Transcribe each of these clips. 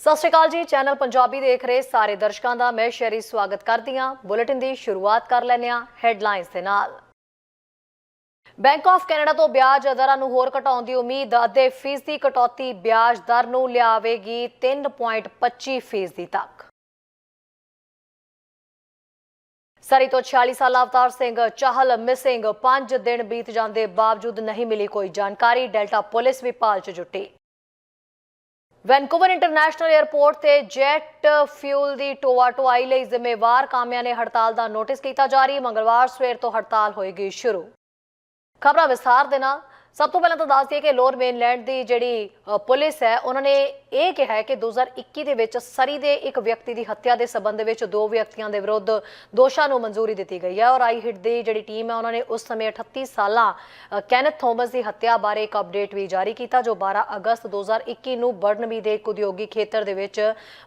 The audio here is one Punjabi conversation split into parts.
ਸਤਿ ਸ਼੍ਰੀ ਅਕਾਲ ਜੀ। ਚੈਨਲ ਪੰਜਾਬੀ ਦੇਖ ਰਹੇ ਸਾਰੇ ਦਰਸ਼ਕਾਂ ਦਾ ਮੈਂ ਸ਼ੈਰੀ ਸਵਾਗਤ ਕਰਦੀ ਹਾਂ। ਬੁਲੇਟਿਨ ਦੀ ਸ਼ੁਰੂਆਤ ਕਰ ਲੈਂਦੇ ਹਾਂ ਹੈਡਲਾਈਨਸ ਦੇ ਨਾਲ। ਬੈਂਕ ਆਫ ਕੈਨੇਡਾ ਤੋਂ ਬਿਆਜ ਦਰਾਂ ਨੂੰ ਹੋਰ ਘਟਾਉਣ ਦੀ ਉਮੀਦ ਅਤੇ ਫੀਸਦੀ ਕਟੌਤੀ ਬਿਆਜ ਦਰ ਨੂੰ ਲਿਆਵੇਗੀ 3.25 ਫੀਸਦੀ ਤੱਕ। ਸਰੀ ਤੋਂ 46 ਸਾਲਾ ਅਵਤਾਰ ਸਿੰਘ ਚਾਹਲ ਮਿਸਿੰਗ 5 ਦਿਨ ਬੀਤ ਜਾਂਦੇ ਬਾਵਜੂਦ ਨਹੀਂ ਮਿਲੀ ਕੋਈ ਜਾਣਕਾਰੀ, ਡੈਲਟਾ ਪੁਲਿਸ ਵੀ ਭਾਲ 'ਚ ਜੁਟੀ। ਵੈਨਕੂਵਰ ਇੰਟਰਨੈਸ਼ਨਲ 에ਅਰਪੋਰਟ ਤੇ ਜੈਟ ਫਿਊਲ ਦੀ ਟੋਆ ਟੋਆਈ ਲਈ ਜ਼ਿੰਮੇਵਾਰ ਕਾਮਿਆਂ ਨੇ ਹੜਤਾਲ ਦਾ ਨੋਟਿਸ ਕੀਤਾ ਜਾਰੀ। ਮੰਗਲਵਾਰ ਸਵੇਰ ਤੋਂ ਹੜਤਾਲ ਹੋਏਗੀ ਸ਼ੁਰੂ। ਖਬਰਾਂ ਵਿਸਥਾਰ ਦੇ ਨਾਲ ਸਭ ਤੋਂ ਪਹਿਲਾਂ ਤਾਂ ਦੱਸ ਦਈਏ ਕਿ ਲੋਅਰ ਮੇਨਲੈਂਡ ਦੀ ਜਿਹੜੀ ਪੁਲਿਸ ਹੈ, ਉਹਨਾਂ ਨੇ ਇਹ ਕਿਹਾ ਹੈ ਕਿ 2021 ਦੇ ਵਿੱਚ ਸਰੀ ਦੇ ਇੱਕ ਵਿਅਕਤੀ ਦੀ ਹੱਤਿਆ ਦੇ ਸਬੰਧ ਵਿੱਚ ਦੋ ਵਿਅਕਤੀਆਂ ਦੇ ਵਿਰੁੱਧ ਦੋਸ਼ਾਂ ਨੂੰ ਮਨਜ਼ੂਰੀ ਦਿੱਤੀ ਗਈ ਹੈ ਔਰ ਆਈ ਹਿੱਟ ਦੀ ਜਿਹੜੀ ਟੀਮ ਹੈ, ਉਹਨਾਂ ਨੇ ਉਸ ਸਮੇਂ 38 ਸਾਲਾਂ ਕੈਨਥ ਥੋਮਸ ਦੀ ਹੱਤਿਆ ਬਾਰੇ ਇੱਕ ਅਪਡੇਟ ਵੀ ਜਾਰੀ ਕੀਤਾ, ਜੋ 12 ਅਗਸਤ 2021 ਨੂੰ ਬਰਨਬੀ ਦੇ ਇੱਕ ਉਦਯੋਗੀ ਖੇਤਰ ਦੇ ਵਿੱਚ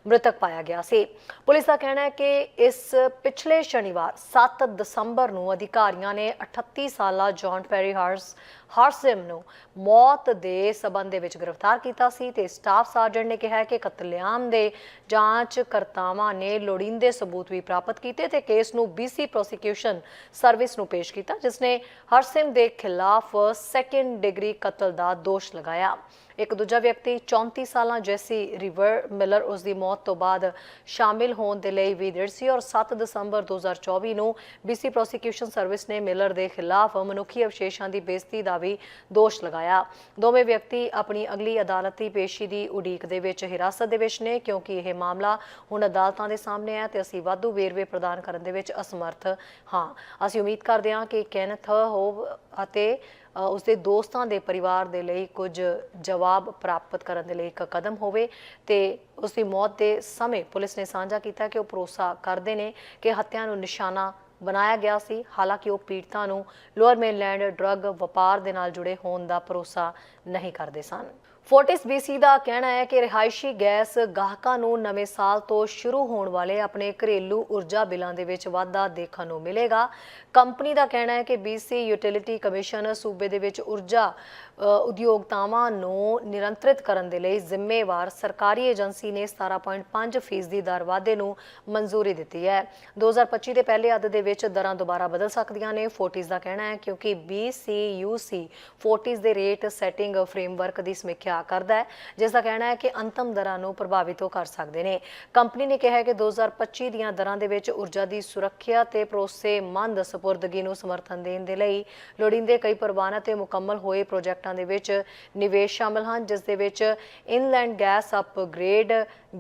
ਮ੍ਰਿਤਕ ਪਾਇਆ ਗਿਆ ਸੀ। ਪੁਲਿਸ ਦਾ ਕਹਿਣਾ ਹੈ ਕਿ ਇਸ ਪਿਛਲੇ ਸ਼ਨੀਵਾਰ 7 ਦਸੰਬਰ ਨੂੰ ਅਧਿਕਾਰੀਆਂ ਨੇ 38 ਸਾਲਾ ਜੌਨ ਪੈਰੀ ਹਾਰਸ ਹਰਸਿਮ ਨੂੰ ਮੌਤ ਦੇ ਸਬੰਧ ਦੇ ਵਿੱਚ ਗ੍ਰਿਫਤਾਰ ਕੀਤਾ ਸੀ ਤੇ ਸਟਾਫ ਸਰਜਨ ਨੇ ਕਿਹਾ ਕਿ ਕਤਲੇਆਮ ਦੇ ਜਾਂਚ ਕਰਤਾਵਾਂ ਨੇ ਲੋੜੀਂਦੇ ਸਬੂਤ ਵੀ ਪ੍ਰਾਪਤ ਕੀਤੇ ਤੇ ਕੇਸ ਨੂੰ BC ਪ੍ਰੋਸੀਕਿਊਸ਼ਨ ਸਰਵਿਸ ਨੂੰ ਪੇਸ਼ ਕੀਤਾ, ਜਿਸ ਨੇ ਹਰਸਿਮ ਦੇ ਖਿਲਾਫ ਸੈਕੰਡ ਡਿਗਰੀ ਕਤਲ ਦਾ ਦੋਸ਼ ਲਗਾਇਆ। ਇੱਕ ਦੂਜਾ ਵਿਅਕਤੀ 34 ਸਾਲਾਂ ਜੈਸੀ ਰਿਵਰ ਮਿਲਰ ਉਸ ਦੀ ਮੌਤ ਤੋਂ ਬਾਅਦ ਸ਼ਾਮਿਲ ਹੋਣ ਦੇ ਲਈ ਵਿਦਿਤ ਸੀ ਔਰ 7 ਦਸੰਬਰ 2024 ਨੂੰ BC ਪ੍ਰੋਸੀਕਿਊਸ਼ਨ ਸਰਵਿਸ ਨੇ ਮਿਲਰ ਦੇ ਖਿਲਾਫ ਮਨੁੱਖੀ ਅਵਸ਼ੇਸ਼ਾਂ ਦੀ ਬੇਇੱਜ਼ਤੀ ਦਾ ਵੀ ਦੋਸ਼ ਲਗਾਇਆ। ਦੋਵੇਂ ਵਿਅਕਤੀ ਆਪਣੀ ਅਗਲੀ ਅਦਾਲਤੀ ਪੇਸ਼ੀ ਦੀ ਉਡੀਕ ਦੇ ਵਿੱਚ ਹਿਰਾਸਤ ਦੇ ਵਿੱਚ ਨੇ ਕਿਉਂਕਿ ਇਹ ਮਾਮਲਾ ਹੁਣ ਅਦਾਲਤਾਂ ਦੇ ਸਾਹਮਣੇ ਹੈ ਤੇ ਅਸੀਂ ਵਾਧੂ ਵੇਰਵੇ ਪ੍ਰਦਾਨ ਕਰਨ ਦੇ ਵਿੱਚ ਅਸਮਰਥ ਹਾਂ। ਅਸੀਂ ਉਮੀਦ ਕਰਦੇ ਹਾਂ ਕਿ ਕੈਨਥ ਹੋਵ ਅਤੇ ਉਸਦੇ ਦੋਸਤਾਂ ਦੇ ਪਰਿਵਾਰ ਦੇ ਲਈ ਕੁਝ ਜਵਾਬ ਪ੍ਰਾਪਤ ਕਰਨ ਦੇ ਲਈ ਇੱਕ ਕਦਮ ਹੋਵੇ ਤੇ ਉਸ ਦੀ ਮੌਤ ਦੇ ਸਮੇਂ ਪੁਲਿਸ ਨੇ ਸਾਂਝਾ ਕੀਤਾ ਕਿ ਉਹ ਭਰੋਸਾ ਕਰਦੇ ਨੇ ਕਿ ਹੱਤਿਆ ਨੂੰ ਨਿਸ਼ਾਨਾ ਬਣਾਇਆ ਗਿਆ ਸੀ। ਹਾਲਾਂਕਿ ਉਹ ਪੀੜਤਾਂ ਨੂੰ ਲੋਅਰ ਮੇਨਲੈਂਡ ਡਰੱਗ ਵਪਾਰ ਦੇ ਨਾਲ ਜੁੜੇ ਹੋਣ ਦਾ ਭਰੋਸਾ ਨਹੀਂ ਕਰਦੇ ਸਨ। ਫੋਰਟਿਸ BC ਦਾ ਕਹਿਣਾ ਹੈ ਕਿ ਰਿਹਾਇਸ਼ੀ ਗੈਸ ਗਾਹਕਾਂ ਨੂੰ ਨਵੇਂ ਸਾਲ ਤੋਂ ਸ਼ੁਰੂ ਹੋਣ ਵਾਲੇ ਆਪਣੇ ਘਰੇਲੂ ਊਰਜਾ ਬਿੱਲਾਂ ਦੇ ਵਿੱਚ ਵਾਧਾ ਦੇਖਣ ਨੂੰ ਮਿਲੇਗਾ। ਕੰਪਨੀ ਦਾ ਕਹਿਣਾ ਹੈ ਕਿ BC ਯੂਟਿਲਿਟੀ ਕਮਿਸ਼ਨ ਸੂਬੇ ਦੇ ਵਿੱਚ ਊਰਜਾ ਉਦਯੋਗਤਾਵਾਂ ਨੂੰ ਨਿਰੰਤਰਿਤ ਕਰਨ ਦੇ ਲਈ ਜ਼ਿੰਮੇਵਾਰ ਸਰਕਾਰੀ ਏਜੰਸੀ ਨੇ 17.5 ਫੀਸਦੀ ਦਰ ਵਾਧੇ ਨੂੰ ਮਨਜ਼ੂਰੀ ਦਿੱਤੀ ਹੈ। 2025 ਦੇ ਪਹਿਲੇ ਅੱਧ ਦੇ ਵਿੱਚ ਦਰਾਂ ਦੁਬਾਰਾ ਬਦਲ ਸਕਦੀਆਂ ਨੇ ਫੋਰਟਿਸ ਦਾ ਕਹਿਣਾ ਹੈ ਕਿਉਂਕਿ BCUC ਫੋਰਟਿਸ ਦੇ ਰੇਟ ਸੈਟਿੰਗ ਫਰੇਮਵਰਕ ਦੀ ਸਮੀਖਿਆ ਕਰਦਾ ਹੈ ਜਿਸ ਦਾ ਕਹਿਣਾ ਹੈ ਕਿ ਅੰਤਮ ਦਰਾਂ ਨੂੰ ਪ੍ਰਭਾਵਿਤ ਉਹ ਕਰ ਸਕਦੇ ਨੇ। ਕੰਪਨੀ ਨੇ ਕਿਹਾ ਹੈ ਕਿ 2025 ਦੀਆਂ ਦਰਾਂ ਦੇ ਵਿੱਚ ਊਰਜਾ ਦੀ ਸੁਰੱਖਿਆ ਤੇ ਭਰੋਸੇਮੰਦ ਸਪੁਰਦਗੀ ਨੂੰ ਸਮਰਥਨ ਦੇਣ ਦੇ ਲਈ ਲੋੜੀਂਦੇ ਕਈ ਪ੍ਰਵਾਨ 'ਤੇ ਮੁਕੰਮਲ ਹੋਏ ਪ੍ਰੋਜੈਕਟ ਦੇ ਵਿੱਚ ਨਿਵੇਸ਼ ਸ਼ਾਮਲ ਹਨ, ਜਿਸ ਦੇ ਵਿੱਚ inland gas upgrade,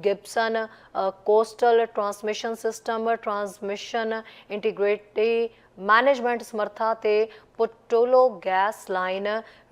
Gibson coastal transmission system, transmission integrity, management ਸਮਰੱਥਾ ਤੇ ਪੋਟੋਲੋ ਗੈਸ ਲਾਈਨ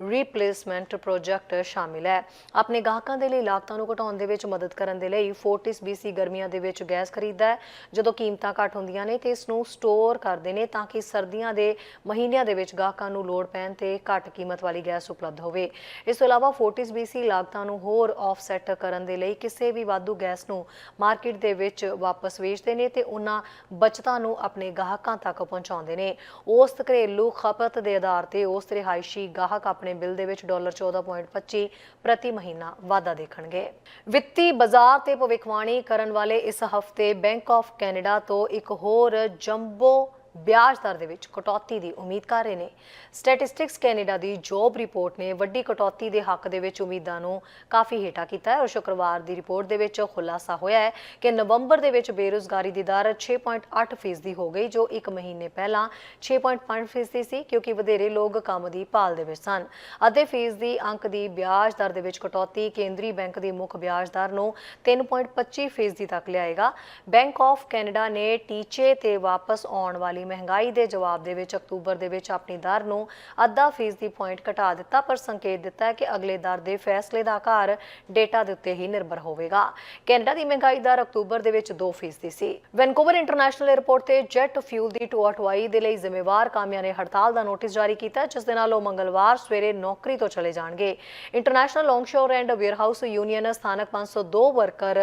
ਰੀਪਲੇਸਮੈਂਟ ਪ੍ਰੋਜੈਕਟ ਸ਼ਾਮਿਲ ਹੈ। ਆਪਣੇ ਗਾਹਕਾਂ ਦੇ ਲਈ ਲਾਗਤਾਂ ਨੂੰ ਘਟਾਉਣ ਦੇ ਵਿੱਚ ਮਦਦ ਕਰਨ ਦੇ ਲਈ ਫੋਰਟਿਸ BC ਗਰਮੀਆਂ ਦੇ ਵਿੱਚ ਗੈਸ ਖਰੀਦਦਾ ਹੈ। ਜਦੋਂ ਕੀਮਤਾਂ ਘੱਟ ਹੁੰਦੀਆਂ ਨੇ ਤੇ ਇਸ ਨੂੰ ਸਟੋਰ ਕਰਦੇ ਨੇ ਤਾਂ ਕਿ ਸਰਦੀਆਂ ਦੇ ਮਹੀਨਿਆਂ ਦੇ ਵਿੱਚ ਗਾਹਕਾਂ ਨੂੰ ਲੋੜ ਪੈਣ ਤੇ ਘੱਟ ਕੀਮਤ ਵਾਲੀ ਗੈਸ ਉਪਲਬਧ ਹੋਵੇ। ਇਸ ਤੋਂ ਇਲਾਵਾ ਫੋਰਟਿਸ BC ਲਾਗਤਾਂ ਨੂੰ ਹੋਰ ਆਫਸੈਟ ਕਰਨ ਦੇ ਲਈ ਕਿਸੇ ਵੀ ਵਾਧੂ ਗੈਸ ਨੂੰ ਮਾਰਕੀਟ ਦੇ ਵਿੱਚ ਵਾਪਸ ਵੇਚਦੇ ਨੇ ਤੇ ਉਹਨਾਂ ਬਚਤਾਂ ਨੂੰ ਆਪਣੇ ਗਾਹਕਾਂ ਤੱਕ ਪਹੁੰਚਾਉਂਦੇ ਨੇ। ਉਸ ਘਰੇਲੂ ਖਪਤ ਦੇ ਆਧਾਰ ਤੇ ਉਸ ਰਿਹਾਇਸ਼ੀ ਗਾਹਕ ਆਪਣੇ ਬਿੱਲ ਦੇ ਵਿੱਚ ਡਾਲਰ 14.25 ਪ੍ਰਤੀ ਮਹੀਨਾ ਵਾਧਾ ਦੇਖਣਗੇ। ਵਿੱਤੀ ਬਾਜ਼ਾਰ ਤੇ ਭਵਿੱਖਬਾਣੀ ਕਰਨ ਵਾਲੇ ਇਸ ਹਫ਼ਤੇ ਬੈਂਕ ਆਫ ਕੈਨੇਡਾ ਤੋਂ ਇੱਕ ਹੋਰ ਜੰਬੋ ਵਿਆਜ ਦਰ ਦੇ ਵਿੱਚ ਕਟੌਤੀ ਦੀ ਉਮੀਦ ਕਰ ਰਹੇ ਨੇ। ਸਟੈਟਿਸਟਿਕਸ ਕੈਨੇਡਾ ਦੀ ਜੌਬ ਰਿਪੋਰਟ ਨੇ ਵੱਡੀ ਕਟੌਤੀ ਦੇ ਹੱਕ ਦੇ ਵਿੱਚ ਉਮੀਦਾਂ ਨੂੰ ਕਾਫੀ ਹੇਠਾਂ ਕੀਤਾ ਹੈ ਔਰ ਸ਼ੁੱਕਰਵਾਰ ਦੀ ਰਿਪੋਰਟ ਦੇ ਵਿੱਚ ਖੁਲਾਸਾ ਹੋਇਆ ਹੈ ਕਿ ਨਵੰਬਰ ਦੇ ਵਿੱਚ ਬੇਰੁਜ਼ਗਾਰੀ ਦੀ ਦਰ 6.8 ਫੀਸਦੀ ਹੋ ਗਈ, ਜੋ ਇੱਕ ਮਹੀਨੇ ਪਹਿਲਾਂ 6.5 ਫੀਸਦੀ ਸੀ, ਕਿਉਂਕਿ ਵਧੇਰੇ ਲੋਕ ਕੰਮ ਦੀ ਭਾਲ ਦੇ ਵਿੱਚ ਸਨ। ਅੱਧੇ ਫੀਸਦੀ ਅੰਕ ਦੀ ਵਿਆਜ ਦਰ ਦੇ ਵਿੱਚ ਕਟੌਤੀ ਕੇਂਦਰੀ ਬੈਂਕ ਦੀ ਮੁੱਖ ਵਿਆਜ ਦਰ ਨੂੰ 3.25 ਫੀਸਦੀ ਤੱਕ ਲਿਆਏਗਾ। ਬੈਂਕ ਆਫ ਕੈਨੇਡਾ ਨੇ ਟੀਚੇ ਤੇ ਵਾਪਸ ਆਉਣ ਵਾਲੀ ਮਹਿੰਗਾਈ ਦੇ ਜਵਾਬ ਦੇ ਵਿੱਚ ਅਕਤੂਬਰ ਦੇ ਵਿੱਚ ਆਪਣੀ ਦਰ ਨੂੰ ਅੱਧਾ ਫੀਸਦੀ ਪੁਆਇੰਟ ਘਟਾ ਦਿੱਤਾ, ਪਰ ਸੰਕੇਤ ਦਿੱਤਾ ਹੈ ਕਿ ਅਗਲੇ ਦਰ ਦੇ ਫੈਸਲੇ ਦਾ ਆਕਾਰ ਡੇਟਾ ਦੇ ਉੱਤੇ ਹੀ ਨਿਰਭਰ ਹੋਵੇਗਾ। ਕੈਨੇਡਾ ਦੀ ਮਹਿੰਗਾਈ ਦਰ ਅਕਤੂਬਰ ਦੇ ਵਿੱਚ 2 ਫੀਸਦੀ ਸੀ। ਵੈਨਕੂਵਰ ਇੰਟਰਨੈਸ਼ਨਲ 에ਅਰਪੋਰਟ ਤੇ ਜੈਟ ਫਿਊਲ ਦੀ ਢੋਆ ਦੇ ਲਈ ਜ਼ਿੰਮੇਵਾਰ ਕਾਮਿਆਂ ਨੇ ਹੜਤਾਲ ਦਾ ਨੋਟਿਸ ਜਾਰੀ ਕੀਤਾ, ਜਿਸ ਦੇ ਨਾਲ ਉਹ ਮੰਗਲਵਾਰ ਸਵੇਰੇ ਨੌਕਰੀ ਤੋਂ ਚਲੇ ਜਾਣਗੇ। International longshore and warehouse union ਸਥਾਨਕ 502 ਵਰਕਰ